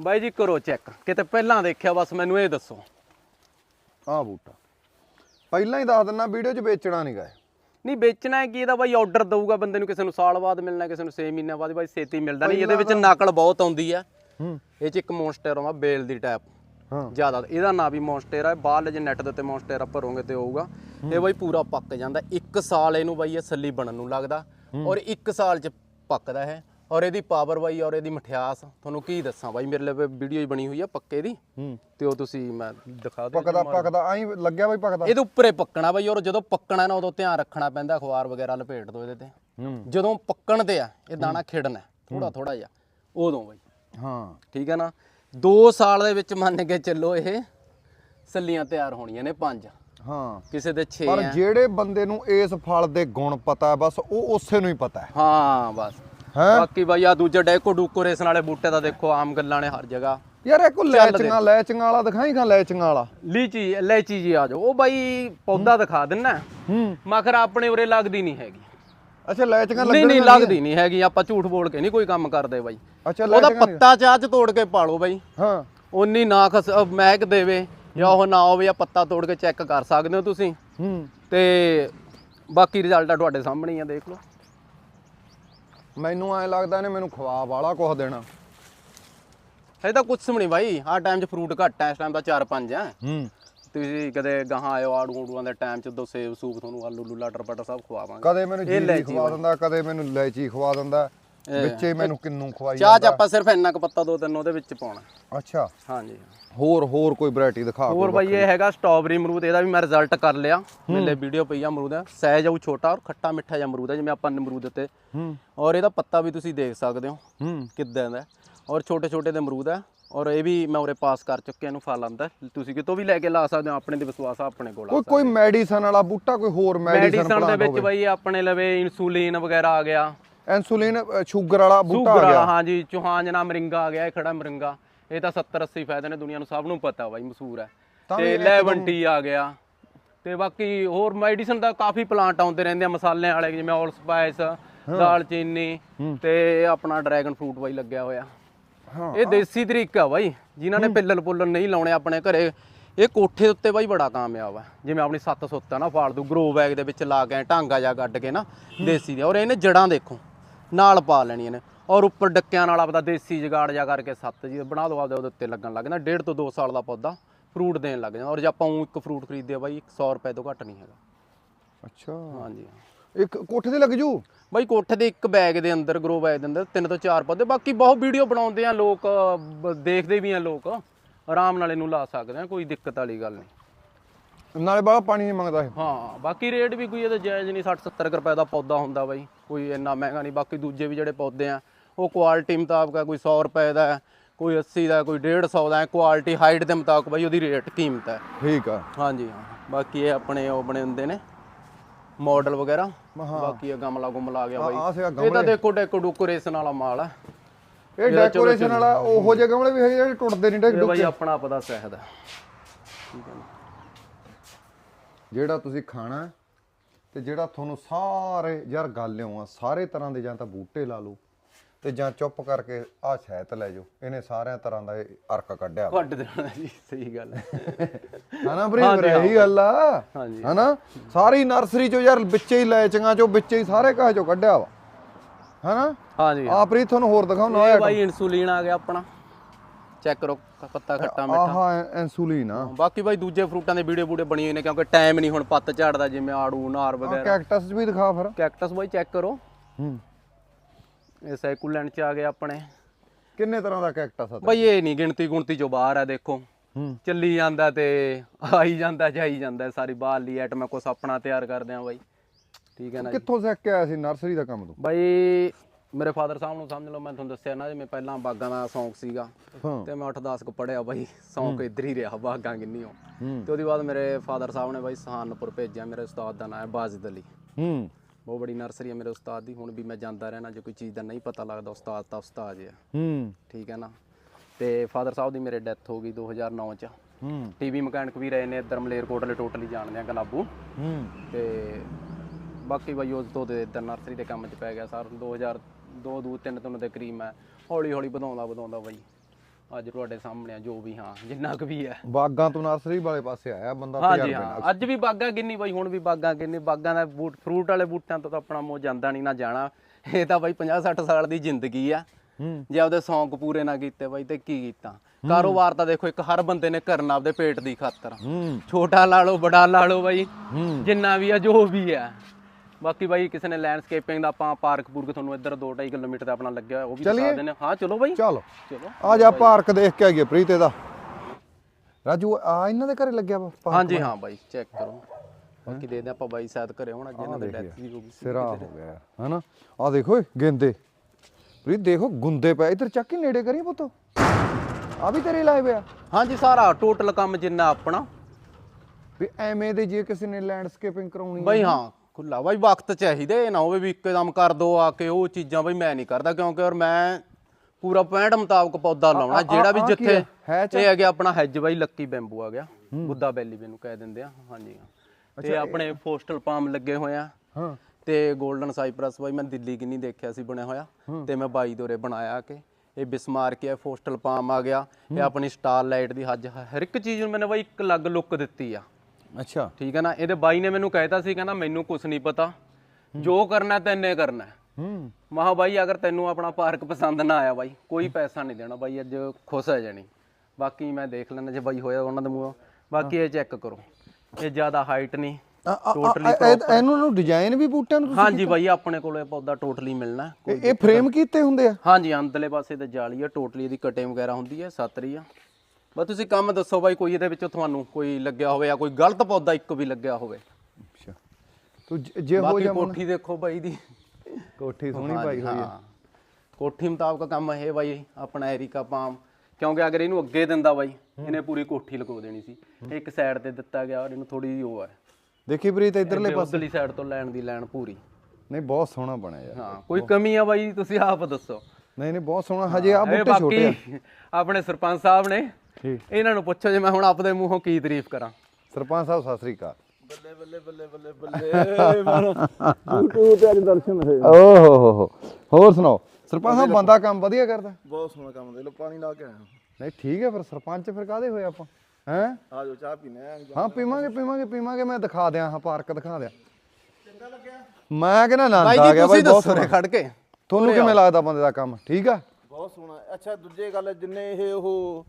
ਬਾਈ ਜੀ ਕਰੋ ਚੈੱਕ। ਕਿਤੇ ਪਹਿਲਾਂ ਦੇਖਿਆ ਬਸ ਮੈਨੂੰ ਇਹ ਦੱਸੋ। ਆਹ ਬੂਟਾ। ਪਹਿਲਾਂ ਹੀ ਦੱਸ ਦਿੰਨਾ ਵੀਡੀਓ 'ਚ ਵੇਚਣਾ ਨਹੀਂ ਗਾ ਨਹੀਂ ਵੇਚਣਾ ਹੈ ਕੀ? ਇਹਦਾ ਬਾਈ ਆਰਡਰ ਦਊਗਾ ਬੰਦੇ ਨੂੰ ਕਿਸੇ ਨੂੰ ਸਾਲ ਬਾਅਦ ਮਿਲਣਾ ਕਿਸੇ ਨੂੰ 6 ਮਹੀਨਿਆਂ ਬਾਅਦ। ਬਾਈ ਛੇਤੀ ਮਿਲਦਾ ਨਹੀਂ ਇਹਦੇ ਵਿੱਚ ਨਕਲ ਬਹੁਤ ਆਉਂਦੀ ਆ ਹੂੰ। ਇਹ ਚ ਇੱਕ ਮੌਨਸਟਰ ਆਉਂਦਾ ਬੇਲ ਦੀ ਟਾਈਪ ਜ਼ਿਆਦਾ। ਇਹਦਾ ਨਾਂ ਵੀ ਮੌਨਸਟਰ ਆ। ਬਾਹਰ ਜੇ ਨੈਟ ਦੇ ਉੱਤੇ ਮੌਨਸਟਰ ਭਰੋਗੇ ਤੇ ਹੋਊਗਾ। ਇਹ ਬਾਈ ਪੂਰਾ ਪੱਕ ਜਾਂਦਾ। ਇੱਕ ਸਾਲ ਇਹਨੂੰ ਬਾਈ ਇਹ ਸੱਲੀ ਬਣਨ ਨੂੰ ਲੱਗਦਾ। ਔਰ ਇੱਕ ਸਾਲ ਚ ਪੱਕਦਾ ਹੈ ਔਰ ਇਹਦੀ ਪਾਵਰ ਬਾਈ ਔਰ ਇਹਦੀ ਮਠਿਆਸ। ਤੁਹਾਨੂੰ ਕੀ ਦੱਸਾਂ ਬਾਈ ਮੇਰੇ ਲਈ ਵੀਡੀਓ ਹੀ ਬਣੀ ਹੋਈ ਆ ਪੱਕੇ ਦੀ। ਹੂੰ। ਤੇ ਉਹ ਤੁਸੀਂ ਮੈਂ ਦਿਖਾ ਦਿਓ ਪੱਕਦਾ ਪੱਕਦਾ। ਆਈ ਲੱਗਿਆ ਬਈ ਪੱਕਦਾ। ਇਹਦੇ ਉੱਪਰੇ ਪੱਕਣਾ ਬਾਈ। ਔਰ ਜਦੋਂ ਪੱਕਣਾ ਨਾ ਉਦੋਂ ਧਿਆਨ ਰੱਖਣਾ ਪੈਂਦਾ। ਅਖਬਾਰ ਵਗੈਰਾ ਲਪੇਟ ਦਿਓ ਇਹਦੇ ਤੇ। ਹੂੰ। ਜਦੋਂ ਪੱਕਣ ਤੇ ਆ ਇਹ ਦਾਣਾ ਖਿੜਨਾ। ਥੋੜਾ ਥੋੜਾ ਜਿਹਾ। ਉਦੋਂ ਬਾਈ। ਹਾਂ। ਠੀਕ ਹੈ ਨਾ? 2 ਸਾਲ ਦੇ ਵਿੱਚ ਮੰਨ ਕੇ ਚੱਲੋ ਇਹ ਸੱਲੀਆਂ ਤਿਆਰ ਹੋਣੀਆਂ ਨੇ ਪੰਜ। ਹਾਂ। ਕਿਸੇ ਦੇ 6 ਪਰ ਜਿਹੜੇ ਬੰਦੇ ਨੂੰ ਇਸ ਫਲ ਦੇ ਗੁਣ ਪਤਾ ਹੈ ਬਸ ਉਹ ਉਸੇ ਨੂੰ ਹੀ ਪਤਾ ਹੈ। ਹਾਂ ਬਸ। ਹੈ? ਬਾਕੀ ਬਾਈ ਆ ਦੂਜੇ ਡੈਕੋ ਡੂਕੋਰੇਸ਼ਨ ਵਾਲੇ ਬੂਟੇ ਦਾ ਦੇਖੋ ਆਮ ਗੱਲਾਂ ਨੇ ਹਰ ਜਗ੍ਹਾ। ਯਾਰ ਇਹ ਕੋ ਲੈਚੀਆਂ ਲੈਚੀਆਂ ਵਾਲਾ ਦਿਖਾਈ ਖਾਂ ਲੈਚੀਆਂ ਵਾਲਾ? ਲੀਚੀ ਲੈਚੀ ਜੀ ਆ ਜਾਓ। ਉਹ ਬਾਈ ਪੌਦਾ ਦਿਖਾ ਦਿੰਨਾ। ਹੂੰ। ਮਗਰ ਆਪਣੇ ਉਰੇ ਲੱਗਦੀ ਨਹੀਂ ਹੈਗੀ। ਅੱਛਾ ਲੈਚੀਆਂ ਨਹੀਂ ਲੱਗਣ ਨਹੀਂ ਲੱਗਦੀ ਨਹੀਂ ਹੈਗੀ ਆਪਾਂ ਝੂਠ ਬੋਲ ਕੇ ਨਹੀਂ ਕੋਈ ਕੰਮ ਕਰਦੇ ਬਾਈ। ਅੱਛਾ ਉਹਦਾ ਪੱਤਾ ਚਾਹ ਚ ਤੋੜ ਕੇ ਪਾਲੋ ਬਾਈ। ਹਾਂ। ਉਨੀ ਨਾ ਖਸ ਮਹਿਕ ਦੇਵੇ ਜਾਂ ਉਹ ਨਾ ਹੋਵੇ ਜਾਂ ਪੱਤਾ ਤੋੜ ਕੇ ਚੈੱਕ ਕਰ ਸਕਦੇ ਹੋ ਤੁਸੀਂ। ਹੂੰ। ਤੇ ਬਾਕੀ ਰਿਜ਼ਲਟ ਆ ਤੁਹਾਡੇ ਸਾਹਮਣੇ ਹੀ ਆ ਦੇਖ ਲਓ। ਮੈਨੂੰ ਐ ਲੱਗਦਾ ਨੇ ਮੈਨੂੰ ਖਵਾ ਵਾਲਾ ਕੁਝ ਦੇਣਾ। ਇਹ ਤਾਂ ਕੁਝ ਸਮਣੀ ਬਾਈ ਆਹ ਟਾਈਮ 'ਚ ਫਰੂਟ ਘੱਟ ਐ ਇਸ ਟਾਈਮ ਤਾਂ 4-5 ਆ ਹੂੰ। ਤੁਸੀਂ ਕਦੇ ਗਾਹਾਂ ਆਇਓ ਆੜੂ ਊੜੂਆਂ ਦੇ ਟਾਈਮ 'ਚ ਦੋ ਸੇਬ ਸੂਪ ਤੁਹਾਨੂੰ ਆਲੂ ਲੂਲਾ ਟਰਪਟਰ ਸਭ ਖਵਾਵਾਂਗੇ ਕਦੇ ਮੈਨੂੰ ਇਹ ਜੀਰੀ ਲੈਚੀ ਖਵਾ ਦਿੰਦਾ ਕਦੇ ਮੈਨੂੰ ਲੈਚੀ ਖਵਾ ਦਿੰਦਾ ਵਿੱਚੇ ਮੈਨੂੰ ਕਿੰਨੂ ਖਵਾਈ ਚਾਹ ਚ ਆਪਾਂ ਸਿਰਫ ਇੰਨਾ ਕੁ ਪੱਤਾ ਦੋ ਤਿੰਨ ਉਹਦੇ ਵਿੱਚ ਪਾਉਣਾ। ਅੱਛਾ। ਹਾਂਜੀ। ਹੋਰ ਹੋਰ ਕੋਈ ਵੈਰਾਈਟੀ ਦਿਖਾ ਹੋਰ ਬਾਈ ਇਹ ਹੈਗਾ ਸਟ੍ਰਾਬੇਰੀ ਅਮਰੂਦ ਇਹਦਾ ਵੀ ਮੈਂ ਰਿਜ਼ਲਟ ਕਰ ਲਿਆ। ਮੇਲੇ ਵੀਡੀਓ ਪਈ ਆ ਅਮਰੂਦ ਦਾ। ਸਾਈਜ਼ ਆਉ ਛੋਟਾ ਔਰ ਖੱਟਾ ਮਿੱਠਾ ਜਿਹਾ ਅਮਰੂਦ ਹੈ ਜਿਵੇਂ ਆਪਾਂ ਅਮਰੂਦ ਉੱਤੇ। ਹੂੰ। ਔਰ ਇਹਦਾ ਪੱਤਾ ਵੀ ਤੁਸੀਂ ਦੇਖ ਸਕਦੇ ਹੋ ਹੂੰ। ਕਿੱਦਾਂ ਦਾ। ਹੈ। ਔਰ ਛੋਟੇ ਛੋਟੇ ਦੇ ਅਮਰੂਦ ਹੈ ਔਰ ਇਹ ਵੀ ਮੈਂ ਉਰੇ ਪਾਸ ਕਰ ਚੁੱਕਿਆ ਇਹਨੂੰ ਫਲ ਆਂਦਾ ਤੁਸੀਂ ਕਿਤੋਂ ਵੀ ਲੈ ਕੇ ਲਾ ਸਕਦੇ ਹੋ ਆਪਣੇ ਤੇ ਵਿਸ਼ਵਾਸ ਆ ਆਪਣੇ ਕੋਲ ਆ ਕੋਈ ਕੋਈ ਮੈਡੀਸਨ ਵਾਲਾ ਬੂਟਾ ਕੋਈ ਹੋਰ ਮੈਡੀਸਨ ਮੈਡੀਸਨ ਦੇ ਵਿੱਚ ਬਾਈ ਆਪਣੇ ਲਵੇ ਇਨਸੂਲਿਨ ਵਗੈਰਾ ਆ ਗਿਆ। ਇਨਸੂਲਿਨ ਸ਼ੂਗਰ ਵਾਲਾ ਬੂਟਾ ਆ ਗਿਆ। ਵਾਲਾ ਹਾਂਜੀ ਚੁਹਾਂਜਨਾ ਮਰਿੰਗਾ ਆ ਗਿਆ ਇਹ ਖੜਾ ਮਰਿੰਗਾ। ਇਹ ਤਾਂ 70 80 ਫਾਇਦੇ ਨੇ ਦੁਨੀਆ ਨੂੰ ਸਭ ਨੂੰ ਪਤਾ ਬਾਈ ਮਸ਼ਹੂਰ ਹੈ। ਤਾਂ ਲੈਵਨ ਟੀ ਆ ਗਿਆ। ਤੇ ਬਾਕੀ ਹੋਰ ਮੈਡੀਸਨ ਦਾ ਕਾਫੀ ਪਲਾਂਟ ਆਉਂਦੇ ਰਹਿੰਦੇ ਆ ਮਸਾਲਿਆਂ ਵਾਲੇ ਜਿਵੇਂ ਆਲ ਸਪਾਈਸ ਦਾਲਚੀਨੀ ਤੇ ਆਪਣਾ ਡਰੈਗਨ ਫਰੂਟ ਬਾਈ ਲੱਗਿਆ ਹੋਇਆ। ਹਾਂ ਇਹ ਦੇਸੀ ਤਰੀਕਾ ਬਾਈ ਜਿਨ੍ਹਾਂ ਨੇ ਪਿੱਲਲ ਪੁੱਲਲ ਨਹੀਂ ਲਾਉਣੇ ਆਪਣੇ ਘਰੇ। ਇਹ ਕੋਠੇ ਉੱਤੇ ਬਾਈ ਬੜਾ ਕਾਮਯਾਬ ਹੈ ਜਿਵੇਂ ਆਪਣੀ ਸੱਤ ਸੁੱਤ ਆ ਨਾ ਫਾਲਤੂ ਗਰੋ ਬੈਗ ਦੇ ਵਿੱਚ ਲਾ ਕੇ ਢਾਂਗਾ ਜਾ ਕੱਢ ਕੇ ਨਾ ਦੇਸੀ ਦੇ। ਔਰ ਇਹਨੇ ਜੜਾਂ ਦੇਖੋ ਨਾਲ ਪਾ ਲੈਣੀਆਂ ਨੇ। ਔਰ ਉੱਪਰ ਡੱਕਿਆਂ ਨਾਲ ਆਪਦਾ ਦੇਸੀ ਜਗਾੜ ਜਾ ਕਰਕੇ ਸੱਤ ਜੀ ਬਣਾ ਦੋ ਆਪਦੇ ਉਹਦੇ ਉੱਤੇ ਲੱਗਣ ਲੱਗ ਜਾਂਦਾ। ਡੇਢ ਤੋਂ 2 ਸਾਲ ਦਾ ਪੌਦਾ ਫਰੂਟ ਦੇਣ ਲੱਗ ਜਾਂਦਾ। ਔਰ ਜੇ ਆਪਾਂ ਊਂ ਇੱਕ ਫਰੂਟ ਖਰੀਦਦੇ ਆ ਬਾਈ 100 ਰੁਪਏ ਤੋਂ ਘੱਟ ਨਹੀਂ ਹੈਗਾ। ਅੱਛਾ। ਹਾਂਜੀ। ਇੱਕ ਕੋਠੇ ਤੇ ਲੱਗ ਜੂ? ਬਾਈ ਕੋਠੇ ਦੇ ਇੱਕ ਬੈਗ ਦੇ ਅੰਦਰ ਗਰੋ ਬੈਗ ਦੇ ਅੰਦਰ ਤਿੰਨ ਤੋਂ ਚਾਰ ਪੌਦੇ ਬਾਕੀ ਬਹੁਤ ਵੀਡੀਓ ਬਣਾਉਂਦੇ ਆ ਲੋਕ ਬ- ਦੇਖਦੇ ਵੀ ਆ ਲੋਕ। ਆਰਾਮ ਨਾਲ ਇਹਨੂੰ ਲਾ ਸਕਦੇ ਆ ਕੋਈ ਦਿੱਕਤ ਵਾਲੀ ਗੱਲ ਨਹੀਂ। ਨਾਲੇ ਬਾਹਲਾ ਪਾਣੀ ਨਹੀਂ ਮੰਗਦਾ ਇਹ। ਹਾਂ ਬਾਕੀ ਰੇਟ ਵੀ ਕੋਈ ਇਹਦਾ ਜਾਇਜ਼ ਨਹੀਂ 60 70 ਰੁਪਏ ਦਾ ਪੌਦਾ ਹੁੰਦਾ ਬਾਈ। ਕੋਈ ਇੰਨਾ ਮਹਿੰਗਾ ਨਹੀਂ ਬਾਕੀ ਦੂਜੇ ਵੀ ਜਿਹੜੇ ਪੌਦੇ ਆ ਉਹ ਕੁਆਲਿਟੀ ਮੁਤਾਬਕ ਆ ਕੋਈ 100 ਰੁਪਏ ਦਾ ਹੈ, ਕੋਈ 80 ਦਾ ਕੋਈ 150 ਦਾ ਕੁਆਲਿਟੀ ਹਾਈਟ ਦੇ ਮੁਤਾਬਕ ਬਾਈ ਉਹਦੀ ਰੇਟ ਕੀਮਤ ਹੈ। ਠੀਕ ਆ। ਹਾਂਜੀ ਹਾਂ ਬਾਕੀ ਇਹ ਆਪਣੇ ਉਹ ਬਣੇ ਹੁੰਦੇ ਨੇ। ਮਾਡਲ ਵਗੈਰਾ। ਬਾਕੀ ਇਹ ਗਮਲਾ ਗੁਮਲਾ ਆ ਗਿਆ ਆ ਬਾਈ। ਸੀਗਾ ਇਹ ਤਾਂ ਦੇਖੋ ਡੈਕੋ ਡੈਕੋਰੇਸ਼ਨ ਵਾਲਾ ਮਾਲ ਹੈ ਇਹ ਡੈਕੋਰੇਸ਼ਨ ਵਾਲਾ ਉਹੋ ਜਿਹੇ ਗਮਲੇ ਵੀ ਹੈਗੇ ਜਿਹੜੇ ਟੁੱਟਦੇ ਨਹੀਂ ਇਹ ਬਾਈ ਆਪਣਾ ਆਪਦਾ ਸਹਿਦ ਹੈ ਠੀਕ ਹੈ ਨਾ। ਜਿਹੜਾ ਤੁਸੀਂ ਖਾਣਾ ਹੈ, ਤੇ ਜਿਹੜਾ ਤੁਹਾਨੂੰ ਸਾਰੇ ਯਾਰ ਗੱਲ ਇਉਂ ਆ ਸਾਰੇ ਤਰ੍ਹਾਂ ਦੇ ਜਾਂ ਤਾਂ ਬੂਟੇ ਲਾ ਲਓ ਤੇ ਜਾਂ ਚੁੱਪ ਕਰਕੇ ਆਹ ਸ਼ਹਿਤ ਲੈ ਜਾਓ। ਇਹਨੇ ਸਾਰਿਆਂ ਤਰ੍ਹਾਂ ਦਾ ਇਹ ਅਰਕ ਕੱਢਿਆ ਵਾ। ਦੇਣਾ ਜੀ ਸਹੀ ਗੱਲ ਹੈ। ਹਨਾ ਬਰੀ ਰਹੀ ਗੱਲ ਆ। ਹਾਂਜੀ। ਹਨਾ? ਸਾਰੀ ਨਰਸਰੀ ਚੋਂ ਯਾਰ ਵਿੱਚੇ ਹੀ ਲੈਚੀਆਂ ਚੋਂ ਵਿੱਚੇ ਹੀ ਸਾਰੇ ਕਾਹ ਚੋਂ ਕੱਢਿਆ ਵਾ। ਹਨਾ? ਹਾਂਜੀ ਆ ਪ੍ਰੀਤ ਤੁਹਾਨੂੰ ਹੋਰ ਦਿਖਾਉਣਾ ਇਹ ਬਾਈ ਇਨਸੂਲਿਨ ਆ ਗਿਆ ਆਪਣਾ। ਚੈੱਕ ਕਰੋ ਕ- ਪੱਤਾ ਖੱਟਾ ਮਿੱਠਾ। ਆਹ ਇਨਸੂਲਿਨ ਆ। ਬਾਕੀ ਬਾਈ ਦੂਜੇ ਫਰੂਟਾਂ ਦੇ ਵੀਡੀਓ ਬੂੜੇ ਬਣੀ ਹੋਏ ਨੇ ਕਿਉਂਕਿ ਟਾਈਮ ਨਹੀਂ ਹੁਣ ਪੱਤ ਝਾੜਦਾ ਜਿਵੇਂ ਆੜੂ ਨਾਰ ਵਗੈਰਾ। ਕੈਕਟਸ ਵੀ ਦਿਖਾ ਫਿਰ। ਕੈਕਟਸ ਬਾਈ ਚੈੱਕ ਕਰੋ। ਹੂੰ। ਇਹ ਚ ਆ ਗਏ ਆਪਣੇ। ਕਿੰਨੇ ਤਰ੍ਹਾਂ ਦਾ ਕੈਕਟਸ ਆ ਬਾਈ ਇਹ ਨਹੀਂ ਗਿਣਤੀ ਗੁਣਤੀ ਚੋਂ ਬਾਹਰ ਆ ਦੇਖੋ। ਚੱਲੀ ਜਾਂਦਾ ਤੇ ਆਈ ਜਾਂਦਾ ਜਾਈ ਜਾਂਦਾ ਸਾਰੀ ਬਾਹਰ ਲਈ ਆਈਟਮ ਕੁਛ ਆਪਣਾ ਤਿਆਰ ਕਰਦੇ ਆ ਬਾਈ। ਠੀਕ ਹੈ ਨਾ ਕਿੱਥੋਂ ਸਿੱਖ ਕੇ ਆਇਆ ਸੀ? ਨਰਸਰੀ ਦਾ ਕੰਮ ਤੂੰ? ਬਾਈ ਮੇਰੇ ਫਾਦਰ ਸਾਹਿਬ ਨੂੰ ਸਮਝ ਲਓ ਮੈਂ ਤੁਹਾਨੂੰ ਦੱਸਿਆ ਨਾ ਜਿਵੇਂ ਪਹਿਲਾਂ ਬਾਗਾਂ ਦਾ ਸ਼ੌਂਕ ਸੀਗਾ ਤੇ ਮੈਂ 8-10 ਕੁ ਪੜਿਆ ਬਾਈ ਸ਼ੌਂਕ ਇੱਧਰ ਹੀ ਰਿਹਾ ਬਾਗਾਂ ਕਿੰਨੀ ਹੂੰ। ਤੇ ਉਹਦੇ ਬਾਅਦ ਮੇਰੇ ਫਾਦਰ ਸਾਹਿਬ ਨੇ ਬਾਈ ਸਹਾਨਪੁਰ ਭੇਜਿਆ ਮੇਰੇ ਉਸਤਾਦ ਦਾ ਨਾਮ ਹੈ ਬਾਜ਼ਿਦ ਅਲੀ। ਹੂੰ। ਬਹੁਤ ਬੜੀ ਨਰਸਰੀ ਹੈ ਮੇਰੇ ਉਸਤਾਦ ਦੀ ਹੁਣ ਵੀ ਮੈਂ ਜਾਂਦਾ ਰਹਿਣਾ ਜੇ ਕੋਈ ਚੀਜ਼ ਦਾ ਨਹੀਂ ਪਤਾ ਲੱਗਦਾ ਉਸਤਾਦ ਤਾਂ ਉਸਤਾਦ ਹੀ ਹੈ ਹੂੰ। ਠੀਕ ਹੈ ਨਾ? ਤੇ ਫਾਦਰ ਸਾਹਿਬ ਦੀ ਮੇਰੇ ਡੈਥ ਹੋ ਗਈ 2009 ਚ। ਹੂੰ। ਟੀਵੀ ਮਕੈਨਿਕ ਵੀ ਰਹੇ ਨੇ ਇੱਧਰ ਮਲੇਰਕੋਟਲੇ ਟੋਟਲੀ ਜਾਣਦੇ ਆ ਗਲਾਬੂ ਹੂੰ। ਤੇ ਬਾਕੀ ਬਾਈ ਉਸ ਤੋਂ ਦੇ ਇੱਧਰ ਨਰਸਰੀ ਦੇ ਕੰਮ 'ਚ ਪੈ ਗਿਆ ਸਰ। 2002 ਦੂ 3 ਤੋਂ ਦੇ ਕਰੀਬ ਮੈਂ ਹੌਲੀ ਹੌਲੀ ਵਧਾਉਂਦਾ ਵਧਾਉਂਦਾ ਬਾਈ। ਅੱਜ ਤੁਹਾਡੇ ਸਾਹਮਣੇ ਆ ਜੋ ਵੀ ਹਾਂ ਜਿੰਨਾ ਕੁ ਵੀ ਹੈ। ਬਾਗਾਂ ਤੋਂ ਨਰਸਰੀ ਵਾਲੇ ਪਾਸੇ ਆਇਆ ਬੰਦਾ ਹਾਂਜੀ ਹਾਂ। ਅੱਜ ਵੀ ਬਾਗਾਂ ਕਿੰਨੀ ਬਾਈ ਹੁਣ ਵੀ ਬਾਗਾਂ ਕਿੰਨੀ ਬਾਗਾਂ ਦਾ ਬੂਟ ਫਰੂਟ ਵਾਲੇ ਬੂਟਾਂ ਤੋਂ ਤਾਂ ਆਪਣਾ ਮੋਹ ਜਾਂਦਾ ਨਹੀਂ ਨਾ ਜਾਣਾ। ਇਹ ਤਾਂ ਬਾਈ 50 60 ਸਾਲ ਦੀ ਜ਼ਿੰਦਗੀ ਆ। ਜੇ ਆਪਦੇ ਸ਼ੌਂਕ ਪੂਰੇ ਨਾ ਕੀਤੇ ਬਾਈ ਤੇ ਕੀ ਕੀਤਾ? ਕਾਰੋਬਾਰ ਤਾਂ ਦੇਖੋ ਇੱਕ ਹਰ ਬੰਦੇ ਨੇ ਕਰਨਾ ਆਪਦੇ ਪੇਟ ਦੀ ਖਾਤਰ। ਛੋਟਾ ਲਾ ਲਓ ਬੜਾ ਲਾ ਲਓ ਬਾਈ। ਜਿੰਨਾ ਵੀ ਆ ਜੋ ਵੀ ਆ। ਬਾਕੀ ਬਾਈ ਕਿਸੇ ਨੇ ਲੈਂਡਸਕੇਪਿੰਗ ਦਾ ਆਪਾਂ ਪਾਰਕ ਪੂਰਕ ਤੁਹਾਨੂੰ ਇੱਧਰ 2.5 ਕਿਲੋਮੀਟਰ ਦਾ ਆਪਣਾ ਲੱਗਿਆ ਹੋਇਆ ਉਹ ਵੀ ਦਿਖਾ ਦਿੰਦੇ ਹਾਂ। ਚਲੋ ਬਾਈ। ਚਲੋ। ਚਲੋ। ਆ ਜਾ ਪਾਰਕ ਦੇਖ ਕੇ ਆਈਏ ਪ੍ਰੀਤ ਇਹਦਾ ਰਾਜੂ ਆ ਇਹਨਾਂ ਦੇ ਘਰੇ ਲੱਗਿਆ ਵਾ ਪਾਰਕ? ਹਾਂਜੀ ਹਾਂ ਬਾਈ ਚੈੱਕ ਕਰੋ। ਬਾਕੀ ਦੇ ਦੇ ਆਪਾਂ ਬਾਈ ਸ਼ਾਇਦ ਘਰੇ ਹੋਣਾ ਜਿਹਨਾਂ ਦੇ ਡੈਥ ਵੀ ਹੋ ਗਈ ਸੀ ਸਿਰਾ ਹੋ ਗਿਆ ਹਨਾ? ਆ ਦੇਖੋ ਗੇਂਦੇ। ਪ੍ਰੀਤ ਦੇਖੋ ਗੁੰਦੇ ਪਏ। ਇੱਧਰ ਚੱਕ ਕੇ ਨੇੜੇ ਕਰੀ ਪੁੱਤ। ਆ ਵੀ ਤੇਰੇ ਲਾਏ ਪਿਆ ਹਾਂਜੀ ਸਾਰਾ ਟੋਟਲ ਕੰਮ ਜਿੰਨਾ ਆਪਣਾ। ਵੀ ਐਵੇਂ ਦੇ ਜੇ ਕਿਸੇ ਨੇ ਲੈਂਡਸਕੇਪਿੰਗ ਕਰਾਉਣੀ ਬਾਈ ਹਾਂ ਖੁੱਲਾ ਬਾਈ ਵਕਤ ਚਾਹੀਦਾ ਇਹ ਨਾ ਹੋਵੇ ਵੀ ਇੱਕਦਮ ਕਰ ਦੋ ਆ ਕੇ ਉਹ ਚੀਜ਼ਾਂ ਬਾਈ ਮੈਂ ਨਹੀਂ ਕਰਦਾ ਕਿਉਂਕਿ ਔਰ ਮੈਂ ਪੂਰਾ ਪੁਆਇੰਟ ਮੁਤਾਬਕ ਪੌਦਾ ਲਾਉਣਾ। ਜਿਹੜਾ ਵੀ ਜਿੱਥੇ ਇਹ ਆ ਗਿਆ ਆਪਣਾ ਹੈਜ ਬਾਈ ਲੱਕੀ ਬੈਂਬੂ ਆ ਗਿਆ। ਬੁੱਧਾ ਬੈਲੀ ਵੀ ਕਹਿ ਦਿੰਦੇ ਆ। ਹਾਂਜੀ। ਤੇ ਆਪਣੇ ਪੋਸਟਲ ਪਾਮ ਲੱਗੇ ਹੋਏ ਆ। ਹਾਂ। ਤੇ 골ਡਨ ਸਾਈਪਰਸ ਬਾਈ ਮੈਂ ਦਿੱਲੀ ਕਿੰਨੀ ਦੇਖਿਆ ਸੀ ਬਣਿਆ ਹੋਇਆ। ਤੇ ਮੈਂ ਬਾਈ ਦੋਰੇ ਬਣਾਇਆ ਕਿ। ਇਹ ਬਿਸਮਾਰਕ ਹੈ ਫੋਸਟਲ ਪਾਮ ਆ ਗਿਆ। ਇਹ ਆਪਣੀ ਸਟਾਰ ਲਾਈਟ ਦੀ ਹੱਜ। ਹਰ ਇੱਕ ਚੀਜ਼ ਨੂੰ ਮੈंने ਬਾਈ ਇੱਕ ਅਲੱਗ ਲੁੱਕ ਦਿੱਤੀ ਆ। ਅੱਛਾ। ਠੀਕ ਹੈ ਨਾ? ਇਹਦੇ ਬਾਈ ਨੇ ਮੈਨੂੰ ਕਹਿਤਾ ਸੀ ਕਹਿੰਦਾ ਮੈਨੂੰ ਕੁਝ ਨਹੀਂ ਪਤਾ। ਜੋ ਕਰਨਾ ਤੈਨੇ ਕਰਨਾ ਹੈ। ਮਹਾ ਬਾਈ ਅਗਰ ਤੈਨੂੰ ਆਪਣਾ ਪਾਰਕ ਪਸੰਦ ਨਾ ਆਇਆ ਬਾਈ ਕੋਈ ਪੈਸਾ ਨਹੀਂ ਦੇਣਾ ਬਾਈ ਅੱਜ ਖੁਸ਼ ਹੈ ਜਾਣੀ। ਬਾਕੀ ਮੈਂ ਦੇਖ ਲੈਣਾ ਜੇ ਬਾਈ ਹੋਇਆ ਉਹਨਾਂ ਦੇ ਮੂੰਹੋਂ। ਬਾਕੀ ਇਹ ਚੈੱਕ ਕਰੋ। ਇਹ ਜ਼ਿਆਦਾ ਹਾਈਟ ਨਹੀਂ ਟੋਟਲੀ ਇਹਨੂੰ ਨੂੰ ਡਿਜ਼ਾਈਨ ਵੀ ਬੂਟਿਆਂ ਨੂੰ ਤੁਸੀਂ ਹਾਂਜੀ ਬਾਈ ਆਪਣੇ ਕੋਲ ਇਹ ਪੌਦਾ ਟੋਟਲੀ ਮਿਲਣਾ ਇਹ- ਫਰੇਮ ਕੀਤੇ ਹੁੰਦੇ ਆ? ਹਾਂਜੀ ਅੰਦਰਲੇ ਪਾਸੇ ਤੇ ਜਾਲੀ ਆ ਟੋਟਲੀ ਇਹਦੀ ਕਟਿੰਗ ਵਗੈਰਾ ਹੁੰਦੀ ਹੈ ਸੱਤਰੀ ਆ। ਬਸ ਤੁਸੀਂ ਕੰਮ ਦੱਸੋ ਬਾਈ ਕੋਈ ਇਹਦੇ ਵਿੱਚ ਤੁਹਾਨੂੰ ਕੋਈ ਲੱਗਿਆ ਹੋਵੇ ਜਾਂ ਕੋਈ ਗਲਤ ਪੌਦਾ ਇੱਕ ਵੀ ਲੱਗਿਆ ਹੋਵੇ। ਅੱਛਾ। ਤੂੰ ਜ- ਜੇ ਹੋ ਬਾਕੀ ਜਾ ਕੋਠੀ ਦੇਖੋ ਬਾਈ ਦੀ। ਕੋਠੀ ਸੋਹਣੀ ਪਾਈ ਹੋਈ ਹਾਂ। ਕੋਠੀ ਮੁਤਾਬਕ ਕੰਮ ਇਹ ਬਾਈ ਆਪਣਾ ਐਰੀਕਾ ਪਾਮ। ਕਿਉਂਕਿ ਅਗਰ ਇਹਨੂੰ ਅੱਗੇ ਦਿੰਦਾ ਬਾਈ ਇਹਨੇ ਪੂਰੀ ਕੋਠੀ ਲਗੋ ਦੇਣੀ ਸੀ। ਇੱਕ ਸਾਈਡ ਤੇ ਦਿੱਤਾ ਗਿਆ ਔਰ ਇਹਨੂੰ ਥੋੜੀ ਜਿਹੀ ਉਹ ਹੈ। ਦੇਖੀ ਪ੍ਰੀਤ ਇਧਰਲੇ ਪਾਸੇ। ਉਧਰਲੀ ਸਾਈਡ ਤੋਂ ਲੈਣ ਦੀ ਲੈਣ ਪੂਰੀ। ਨਹੀਂ ਬਹੁਤ ਸੋਹਣਾ ਬਣਿਆ ਯਾਰ। ਹਾਂ ਕੋਈ ਕਮੀ ਆ ਬਾਈ ਤੁਸੀਂ ਆਪ ਦੱਸੋ। ਨਹੀਂ ਨਹੀਂ ਬਹੁਤ ਸੋਹਣਾ। ਹਜੇ ਆ ਇਹ ਬੂਟੇ ਛੋਟੇ ਆ। ਬਾਕੀ ਆਪਣੇ ਸਰਪੰਚ ਸਾਹਿਬ ਨੇ ਇਹਨਾਂ ਨੂੰ ਪੁੱਛੋ ਜੇ ਮੈਂ ਹੁਣ ਆਪਦੇ ਮੂੰਹੋਂ ਕੀ ਤਾਰੀਫ ਕਰਾਂ। ਸਰਪੰਚ ਸਾਹਿਬ ਸਤਿ ਸ੍ਰੀ ਅਕਾਲ। ਬੱਲੇ ਬੱਲੇ ਬੱਲੇ ਬੱਲੇ ਬੱਲੇ। ਮਾਰੋ। YouTube ਤੇ ਅੱਜ ਦਰਸ਼ਨ ਹੋਏ ਓ ਹੋ ਹੋ ਹੋ। ਹੋਰ ਸੁਣਾਓ? ਸਰਪੰਚ ਸਾਹਿਬ ਬੰਦਾ ਕੰਮ ਵਧੀਆ ਕਰਦਾ? ਬਹੁਤ ਸੋਹਣਾ ਕੰਮ ਦੇ ਲੋ ਪਾਣੀ ਲਾ ਕੇ ਆਇਆ ਨਹੀਂ ਠੀਕ ਹੈ ਫਿਰ ਸਰਪੰਚ ਫਿਰ ਕਾਦੇ ਹੋਏ ਆਪਾਂ? ਹੈ? ਆ ਜਾਓ ਚਾਹ ਪੀਨੇ ਆ ਹਾਂ ਪੀਵਾਂਗੇ ਪੀਵਾਂਗੇ ਪੀਵਾਂਗੇ ਮੈਂ ਦਿਖਾ ਦਿਆਂ ਹਾਂ ਪਾਰਕ ਦਿਖਾ ਦਿਆਂ। ਮੈਂ ਕਹਿੰਦਾ ਆਨੰਦ ਆ ਗਿਆ ਬਾਈ ਤੁਸੀਂ ਬਹੁਤ ਦੱਸੋ ਰੇ ਸੋਹਣਾ। ਖੜ ਕੇ। ਤੁਹਾਨੂੰ ਕਿਵੇਂ ਲੱਗਦਾ ਬੰਦੇ ਦਾ ਕੰਮ? ਠੀਕ ਆ? ਬਹੁਤ ਸੋਹਣਾ। ਅੱਛਾ ਦੂਜੇ ਗੱਲ ਜਿੰਨੇ ਇਹ ਉਹ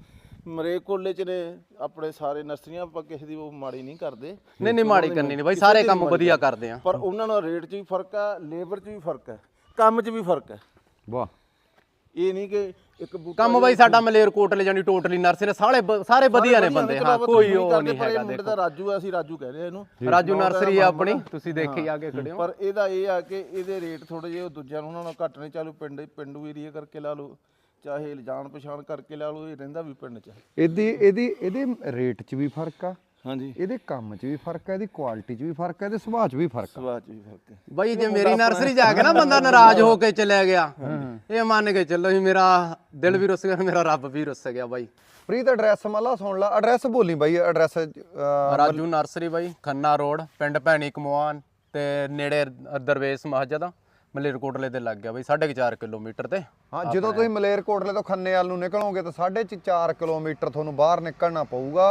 ਮਰੇ ਕੋਲੇ ਚ ਨੇ ਆਪਣੇ ਸਾਰੇ ਨਰਸਰੀਆਂ ਆਪਾਂ ਕਿਸੇ ਦੀ ਉਹ ਮਾੜੀ ਨਹੀਂ ਕਰਦੇ। ਨਹੀਂ ਨਹੀਂ ਮਾੜੀ ਕਰਨੀ ਨਹੀਂ ਬਾਈ ਸਾਰੇ ਕੰਮ ਵਧੀਆ ਕਰਦੇ ਆ। ਪਰ ਉਹਨਾਂ ਦਾ ਰੇਟ 'ਚ ਵੀ ਫ਼ਰਕ ਆ ਲੇਬਰ 'ਚ ਵੀ ਫ਼ਰਕ ਹੈ ਕੰਮ 'ਚ ਵੀ ਫ਼ਰਕ ਹੈ ਵਾਹ। ਇਹ ਨਹੀਂ ਕਿ ਇੱਕ ਬੂਟਾ ਕੰਮ ਬਾਈ ਸਾਡਾ ਮਲੇਰ ਕੋਟਲੇ ਜਾਨੀ ਟੋਟਲੀ ਨਰਸਰੀ ਨੇ ਸਾਰੇ ਸਾਰੇ ਵਧੀਆ ਨੇ ਬੰਦੇ ਹਾਂ ਕੋਈ ਉਹ ਨਹੀਂ ਹੈਗਾ ਮੁੰਡੇ ਦਾ ਰਾਜੂ ਆ ਅਸੀਂ ਰਾਜੂ ਕਹਿੰਦੇ ਆ ਇਹਨੂੰ ਰਾਜੂ ਨਰਸਰੀ ਆ ਆਪਣੀ ਤੁਸੀਂ ਦੇਖੀ ਆ ਕੇ ਖੜੇ ਹੋ। ਪਰ ਇਹਦਾ ਇਹ ਆ ਕਿ ਇਹਦੇ ਰੇਟ ਥੋੜੇ ਜਿਹੇ ਦੂਜਿਆਂ ਨੂੰ ਉਹਨਾਂ ਨੂੰ ਘੱਟ ਨੇ ਚਾਲੂ ਪਿੰਡ ਪਿੰਡੂ ਏਰੀਆ ਕਰਕੇ ਲਾ ਲਓ। ਚਾਹੇ ਜਾਣ ਪਛਾਣ ਕਰਕੇ ਲਾ ਲਓ ਇਹ ਰਹਿੰਦਾ ਵੀ ਪਿੰਡ 'ਚ। ਇਹਦੀ ਇਹਦੀ ਇਹਦੇ ਰੇਟ 'ਚ ਵੀ ਫ਼ਰਕ ਆ। ਹਾਂਜੀ। ਇਹਦੇ ਕੰਮ 'ਚ ਵੀ ਫ਼ਰਕ ਆ ਇਹਦੀ ਕੁਆਲਿਟੀ 'ਚ ਵੀ ਫ਼ਰਕ ਆ ਇਹਦੇ ਸੁਭਾਅ 'ਚ ਵੀ ਫ਼ਰਕ ਆ। ਸੁਭਾਅ 'ਚ ਵੀ ਫ਼ਰਕ ਹੈ ਬਾਈ ਜੇ ਮੇਰੀ ਨਰਸਰੀ ਜਾ ਕੇ ਨਾ ਬੰਦਾ ਨਾਰਾਜ਼ ਹੋ ਕੇ ਚਲਿਆ ਗਿਆ ਇਹ ਮੰਨ ਕੇ ਚੱਲੋ ਜੀ ਮੇਰਾ ਦਿਲ ਵੀ ਰੁੱਸ ਗਿਆ ਮੇਰਾ ਰੱਬ ਵੀ ਰੁੱਸ ਗਿਆ ਬਾਈ। ਪ੍ਰੀਤ ਐਡਰੈਸ ਮੱਲਾ ਸੁਣ ਲਾ ਐਡਰੈਸ ਬੋਲੀ ਬਾਈ ਐਡਰੈਸ ਰਾਜੂ ਨਰਸਰੀ ਬਾਈ ਖੰਨਾ ਰੋਡ ਪਿੰਡ ਭੈਣੀ ਕਮਵਾਨ ਤੇ ਨੇੜੇ ਦਰਵੇਸ਼ ਮਸਜਿਦ ਆ। ਮਲੇਰਕੋਟਲੇ ਦੇ ਲੱਗ ਗਿਆ ਬਾਈ 4.5 ਕਿਲੋਮੀਟਰ ਤੇ। ਹਾਂ ਜਦੋਂ ਤੁਸੀਂ ਮਲੇਰਕੋਟਲੇ ਤੋਂ ਖੰਨੇਵਾਲ ਨੂੰ ਨਿਕਲੋਗੇ ਤਾਂ 4.5 ਕਿਲੋਮੀਟਰ ਤੁਹਾਨੂੰ ਬਾਹਰ ਨਿਕਲਣਾ ਪਊਗਾ।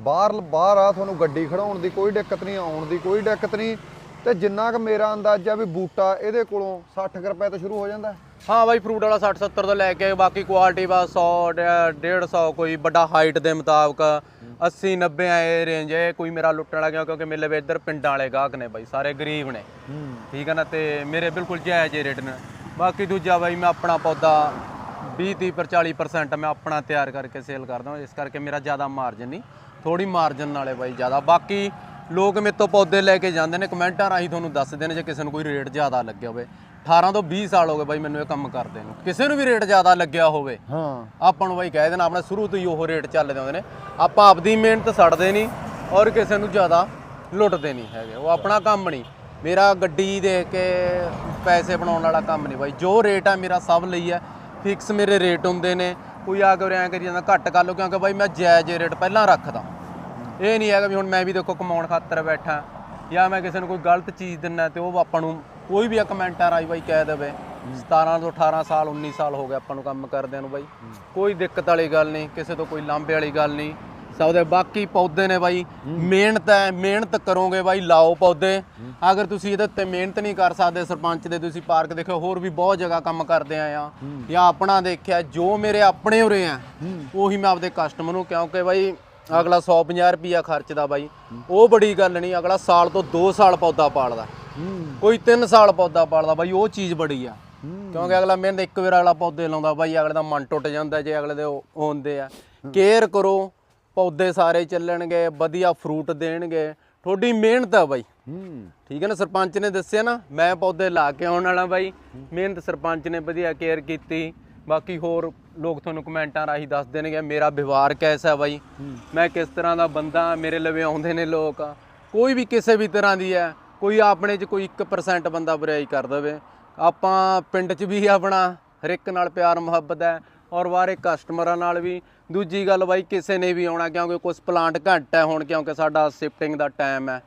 ਬਾਹਰ ਬਾਹਰ ਆ ਤੁਹਾਨੂੰ ਗੱਡੀ ਖੜਾਉਣ ਦੀ ਕੋਈ ਦਿੱਕਤ ਨਹੀਂ ਆਉਣ ਦੀ ਕੋਈ ਦਿੱਕਤ ਨਹੀਂ। ਤੇ ਜਿੰਨਾ ਕੁ ਮੇਰਾ ਅੰਦਾਜ਼ਾ ਵੀ ਬੂਟਾ ਇਹਦੇ ਕੋਲੋਂ 60 ਕੁ ਰੁਪਏ ਤੋਂ ਸ਼ੁਰੂ ਹੋ ਜਾਂਦਾ। ਹਾਂ ਬਾਈ ਫਰੂਟ ਵਾਲਾ 60 70 ਤੋਂ ਲੈ ਕੇ ਬਾਕੀ ਕੁਆਲਿਟੀ ਬਾ 100 150 ਕੋਈ ਵੱਡਾ ਹਾਈਟ ਦੇ ਮੁਤਾਬਕ 80 90 ਆਏ ਰੇਂਜ ਹੈ, ਕੋਈ ਮੇਰਾ ਲੁੱਟਣ ਵਾਲਾ ਕਿਉਂ, ਕਿਉਂਕਿ ਮੇਰੇ ਵਿੱਚ ਇੱਧਰ ਪਿੰਡਾਂ ਵਾਲੇ ਗਾਹਕ ਨੇ ਬਾਈ, ਸਾਰੇ ਗਰੀਬ ਨੇ। ਠੀਕ ਹੈ ਨਾ, ਤੇ ਮੇਰੇ ਬਿਲਕੁਲ ਜਾਇਜ਼ ਜਿਹੇ ਰੇਟ ਨੇ। ਬਾਕੀ ਦੂਜਾ ਬਾਈ, ਮੈਂ ਆਪਣਾ ਪੌਦਾ 20 30 ਪਰ 40% ਮੈਂ ਆਪਣਾ ਤਿਆਰ ਕਰਕੇ ਸੇਲ ਕਰਦਾ ਇਸ ਕਰਕੇ ਮੇਰਾ ਜ਼ਿਆਦਾ ਮਾਰਜਨ ਨਹੀਂ ਥੋੜੀ ਮਾਰਜਨ ਨਾਲੇ ਬਾਈ ਜ਼ਿਆਦਾ। ਬਾਕੀ ਲੋਕ ਮੇਰੇ ਤੋਂ ਪੌਦੇ ਲੈ ਕੇ ਜਾਂਦੇ ਨੇ, ਕਮੈਂਟਾਂ ਰਾਹੀਂ ਤੁਹਾਨੂੰ ਦੱਸਦੇ ਨੇ, ਜੇ ਕਿਸੇ ਨੂੰ ਕੋਈ ਰੇਟ ਜ਼ਿਆਦਾ ਲੱਗਿਆ ਹੋਵੇ। 18 ਤੋਂ 20 ਸਾਲ ਹੋ ਗਏ ਬਾਈ ਮੈਨੂੰ ਇਹ ਕੰਮ ਕਰਦੇ ਨੂੰ। ਕਿਸੇ ਨੂੰ ਵੀ ਰੇਟ ਜ਼ਿਆਦਾ ਲੱਗਿਆ ਹੋਵੇ ਹਾਂ। ਆਪਾਂ ਨੂੰ ਬਾਈ ਕਹਿ ਦੇਣਾ ਆਪਣਾ ਸ਼ੁਰੂ ਤੋਂ ਹੀ ਉਹ ਰੇਟ ਚੱਲਦੇ ਹੁੰਦੇ ਨੇ। ਆਪਾਂ ਆਪਦੀ ਮਿਹਨਤ ਛੱਡਦੇ ਨਹੀਂ ਔਰ ਕਿਸੇ ਨੂੰ ਜ਼ਿਆਦਾ ਲੁੱਟਦੇ ਨਹੀਂ ਹੈਗੇ। ਉਹ ਆਪਣਾ ਕੰਮ ਨਹੀਂ। ਮੇਰਾ ਗੱਡੀ ਦੇ ਕੇ ਪੈਸੇ ਬਣਾਉਣ ਵਾਲਾ ਕੰਮ ਨਹੀਂ ਬਾਈ। ਜੋ ਰੇਟ ਆ ਮੇਰਾ ਸਭ ਲਈ ਹੈ ਫਿਕਸ ਮੇਰੇ ਰੇਟ ਹੁੰਦੇ ਨੇ। ਕੋਈ ਆ ਕੇ ਐਂ ਕਰੀ ਜਾਂਦਾ ਘੱਟ ਕਰ ਲਓ ਕਿਉਂਕਿ ਬਾਈ ਮੈਂ ਜਾਇਜ਼ ਰੇਟ ਪਹਿਲਾਂ ਰੱਖਦਾ। ਇਹ ਨਹੀਂ ਹੈਗਾ ਵੀ ਹੁਣ ਮੈਂ ਵੀ ਦੇਖੋ ਕਮਾਉਣ ਖਾਤਰ ਬੈਠਾ ਜਾਂ ਮੈਂ ਕਿਸੇ ਨੂੰ ਕੋਈ ਗਲਤ ਚੀਜ਼ ਦਿੰਨਾ ਤੇ ਉਹ ਆਪਾਂ ਨੂੰ ਕੋਈ ਵੀ ਆ ਕਮੈਂਟਾਂ ਰਾਈ ਬਾਈ ਕਹਿ ਦੇਵੇ। 17 ਤੋਂ 18 ਸਾਲ 19 ਸਾਲ ਹੋ ਗਏ ਆਪਾਂ ਨੂੰ ਕੰਮ ਕਰਦਿਆਂ ਨੂੰ ਬਾਈ। ਕੋਈ ਦਿੱਕਤ ਵਾਲੀ ਗੱਲ ਨਹੀਂ, ਕਿਸੇ ਤੋਂ ਕੋਈ ਲਾਂਬੇ ਵਾਲੀ ਗੱਲ ਨਹੀਂ। ਸਭ ਦੇ ਬਾਕੀ ਪੌਦੇ ਨੇ ਬਾਈ। ਮਿਹਨਤ ਹੈ, ਮਿਹਨਤ ਕਰੋਗੇ ਬਾਈ, ਲਾਓ ਪੌਦੇ। ਅਗਰ ਤੁਸੀਂ ਇਹਦੇ ਉੱਤੇ ਮਿਹਨਤ ਨਹੀਂ ਕਰ ਸਕਦੇ ਸਰਪੰਚ ਦੇ, ਤੁਸੀਂ ਪਾਰਕ ਦੇਖੋ ਹੋਰ ਵੀ ਬਹੁਤ ਜਗ੍ਹਾ ਕੰਮ ਕਰਦੇ ਆ। ਜਾਂ ਆਪਣਾ ਦੇਖਿਆ, ਜੋ ਮੇਰੇ ਆਪਣੇ ਉਰੇ ਆ, ਉਹੀ ਮੈਂ ਆਪਦੇ ਕਸਟਮਰ ਨੂੰ, ਕਿਉਂਕਿ ਬਾਈ ਅਗਲਾ 150 ਰੁਪਿਆ ਖਰਚਦਾ ਬਾਈ। ਉਹ ਬੜੀ ਗੱਲ ਨਹੀਂ, ਅਗਲਾ ਸਾਲ ਤੋਂ 2 ਸਾਲ ਪੌਦਾ ਪਾਲਦਾ। ਕੋਈ 3 ਸਾਲ ਪੌਦਾ ਪਾਲਦਾ ਬਾਈ, ਉਹ ਚੀਜ਼ ਬੜੀ ਆ। ਕਿਉਂਕਿ ਅਗਲਾ ਮਿਹਨਤ ਇੱਕ ਵਾਰ ਅਗਲਾ ਪੌਦੇ ਲਾਉਂਦਾ ਬਾਈ, ਅਗਲੇ ਦਾ ਮਨ ਟੁੱਟ ਜਾਂਦਾ ਜੇ ਅਗਲੇ ਦੇ ਹੁੰਦੇ ਆ। ਕੇਅਰ ਕਰੋ, ਪੌਦੇ ਸਾਰੇ ਚੱਲਣਗੇ, ਵਧੀਆ ਫਰੂਟ ਦੇਣਗੇ। ਤੁਹਾਡੀ ਮਿਹਨਤ ਆ ਬਾਈ। ਠੀਕ ਹੈ ਨਾ, ਸਰਪੰਚ ਨੇ ਦੱਸਿਆ ਨਾ, ਮੈਂ ਪੌਦੇ ਲਾ ਕੇ ਆਉਣ ਵਾਲਾ ਬਾਈ। ਮਿਹਨਤ ਸਰਪੰਚ ਨੇ ਵਧੀਆ ਕੇਅਰ ਕੀਤੀ। ਬਾਕੀ ਹੋਰ ਲੋਕ ਤੁਹਾਨੂੰ ਕਮੈਂਟਾਂ ਰਾਹੀਂ ਦੱਸ ਦੇਣਗੇ ਮੇਰਾ ਵਿਵਹਾਰ ਕੈਸਾ ਬਾਈ? ਮੈਂ ਕਿਸ ਤਰ੍ਹਾਂ ਦਾ ਬੰਦਾ ਮੇਰੇ ਲਵੇ ਆਉਂਦੇ ਨੇ ਲੋਕ। ਕੋਈ ਵੀ ਕਿਸੇ ਵੀ ਤਰ੍ਹਾਂ ਦੀ ਹੈ ਕੋਈ ਆਪਣੇ 'ਚ ਕੋਈ 1% ਬੰਦਾ ਬੁਰਾਈ ਕਰ ਦੇਵੇ। ਆਪਾਂ ਪਿੰਡ 'ਚ ਵੀ ਆਪਣਾ ਹਰ ਇੱਕ ਨਾਲ ਪਿਆਰ ਮੁਹੱਬਤ ਹੈ ਔਰ ਬਾਹਰੇ ਕਸਟਮਰਾਂ ਨਾਲ ਵੀ। ਦੂਜੀ ਗੱਲ ਬਾਈ ਕਿਸੇ ਨੇ ਵੀ ਆਉਣਾ ਕਿਉਂਕਿ ਕੁਝ ਪਲਾਂਟ ਘੱਟ ਹੈ ਹੁਣ ਕਿਉਂਕਿ ਸਾਡਾ ਸ਼ਿਫਟਿੰਗ ਦਾ ਟਾਈਮ ਹੈ।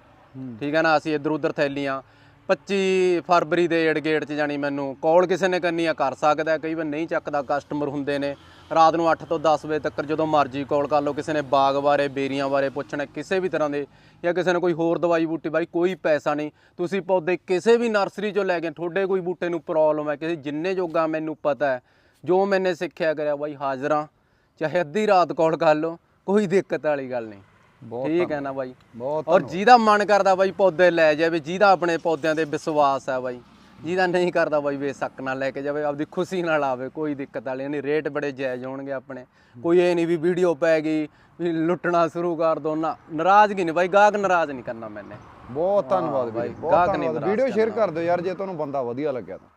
ਠੀਕ ਹੈ ਨਾ ਅਸੀਂ ਇੱਧਰ ਉੱਧਰ ਥੈਲੀਆਂ। 25 ਫਰਵਰੀ ਦੇ ਏੜ ਗੇਟ 'ਚ ਜਾਣੀ ਮੈਨੂੰ ਕਾਲ ਕਿਸੇ ਨੇ ਕਰਨੀ ਆ, ਕਰ ਸਕਦਾ ਕਈ ਵਾਰ ਨਹੀਂ ਚੱਕਦਾ ਕਸਟਮਰ ਹੁੰਦੇ ਨੇ। ਰਾਤ ਨੂੰ 8 ਤੋਂ 10 ਵਜੇ ਤੱਕ ਜਦੋਂ ਮਰਜ਼ੀ ਕਾਲ ਕਰ ਲਓ, ਕਿਸੇ ਨੇ ਬਾਗ ਬਾਰੇ, ਬੇਰੀਆਂ ਬਾਰੇ ਪੁੱਛਣਾ, ਕਿਸੇ ਵੀ ਤਰ੍ਹਾਂ ਦੇ, ਜਾਂ ਕਿਸੇ ਨੇ ਕੋਈ ਹੋਰ ਦਵਾਈ ਬੂਟੀ, ਬਾਈ ਕੋਈ ਪੈਸਾ ਨਹੀਂ। ਤੁਸੀਂ ਪੌਦੇ ਕਿਸੇ ਵੀ ਨਰਸਰੀ 'ਚੋਂ ਲੈ ਕੇ, ਤੁਹਾਡੇ ਕੋਈ ਬੂਟੇ ਨੂੰ ਪ੍ਰੋਬਲਮ ਹੈ, ਕਿਸੇ ਜਿੰਨੇ ਜੋਗਾ ਮੈਨੂੰ ਪਤਾ ਹੈ, ਜੋ ਮੈਨੇ ਸਿੱਖਿਆ ਕਰਿਆ, ਬਾਈ ਹਾਜ਼ਰਾਂ। ਚਾਹੇ ਅੱਧੀ ਰਾਤ ਕਾਲ ਕਰ ਲਓ, ਕੋਈ ਦਿੱਕਤ ਵਾਲੀ ਗੱਲ ਨਹੀਂ। ਠੀਕ ਹੈ ਨਾ ਬਾਈ। ਬਹੁਤ ਔਰ ਜਿਹਦਾ ਮਨ ਕਰਦਾ ਬਾਈ ਪੌਦੇ ਲੈ ਜਾਵੇ ਜਿਹਦਾ ਆਪਣੇ ਪੌਦਿਆਂ ਤੇ ਵਿਸ਼ਵਾਸ ਹੈ ਬਾਈ ਜਿਹਦਾ ਨਹੀਂ ਕਰਦਾ ਬਾਈ ਬੇਸ਼ੱਕ ਨਾਲ ਲੈ ਕੇ ਜਾਵੇ ਆਪਦੀ ਖੁਸ਼ੀ ਨਾਲ ਆਵੇ ਕੋਈ ਦਿੱਕਤ ਵਾਲੀ ਨਹੀਂ ਰੇਟ ਬੜੇ ਜਾਇਜ਼ ਹੋਣਗੇ ਆਪਣੇ। ਕੋਈ ਇਹ ਨਹੀਂ ਵੀ ਵੀਡੀਓ ਪੈ ਗਈ ਵੀ ਲੁੱਟਣਾ ਸ਼ੁਰੂ ਕਰ ਦੋ ਨਾ ਨਾਰਾਜ਼ਗੀ ਨਹੀਂ ਬਾਈ ਗਾਹਕ ਨਾਰਾਜ਼ ਨਹੀਂ ਕਰਨਾ ਮੈਨੇ। ਬਹੁਤ ਧੰਨਵਾਦ ਬਾਈ, ਬਹੁਤ ਗਾਹਕ ਨਹੀਂ ਧੰਨਵਾਦ। ਵੀਡੀਓ ਸ਼ੇਅਰ ਕਰ ਦਿਓ ਯਾਰ ਜੇ ਤੁਹਾਨੂੰ ਬੰਦਾ ਵਧੀਆ ਲੱਗਿਆ ਤਾਂ।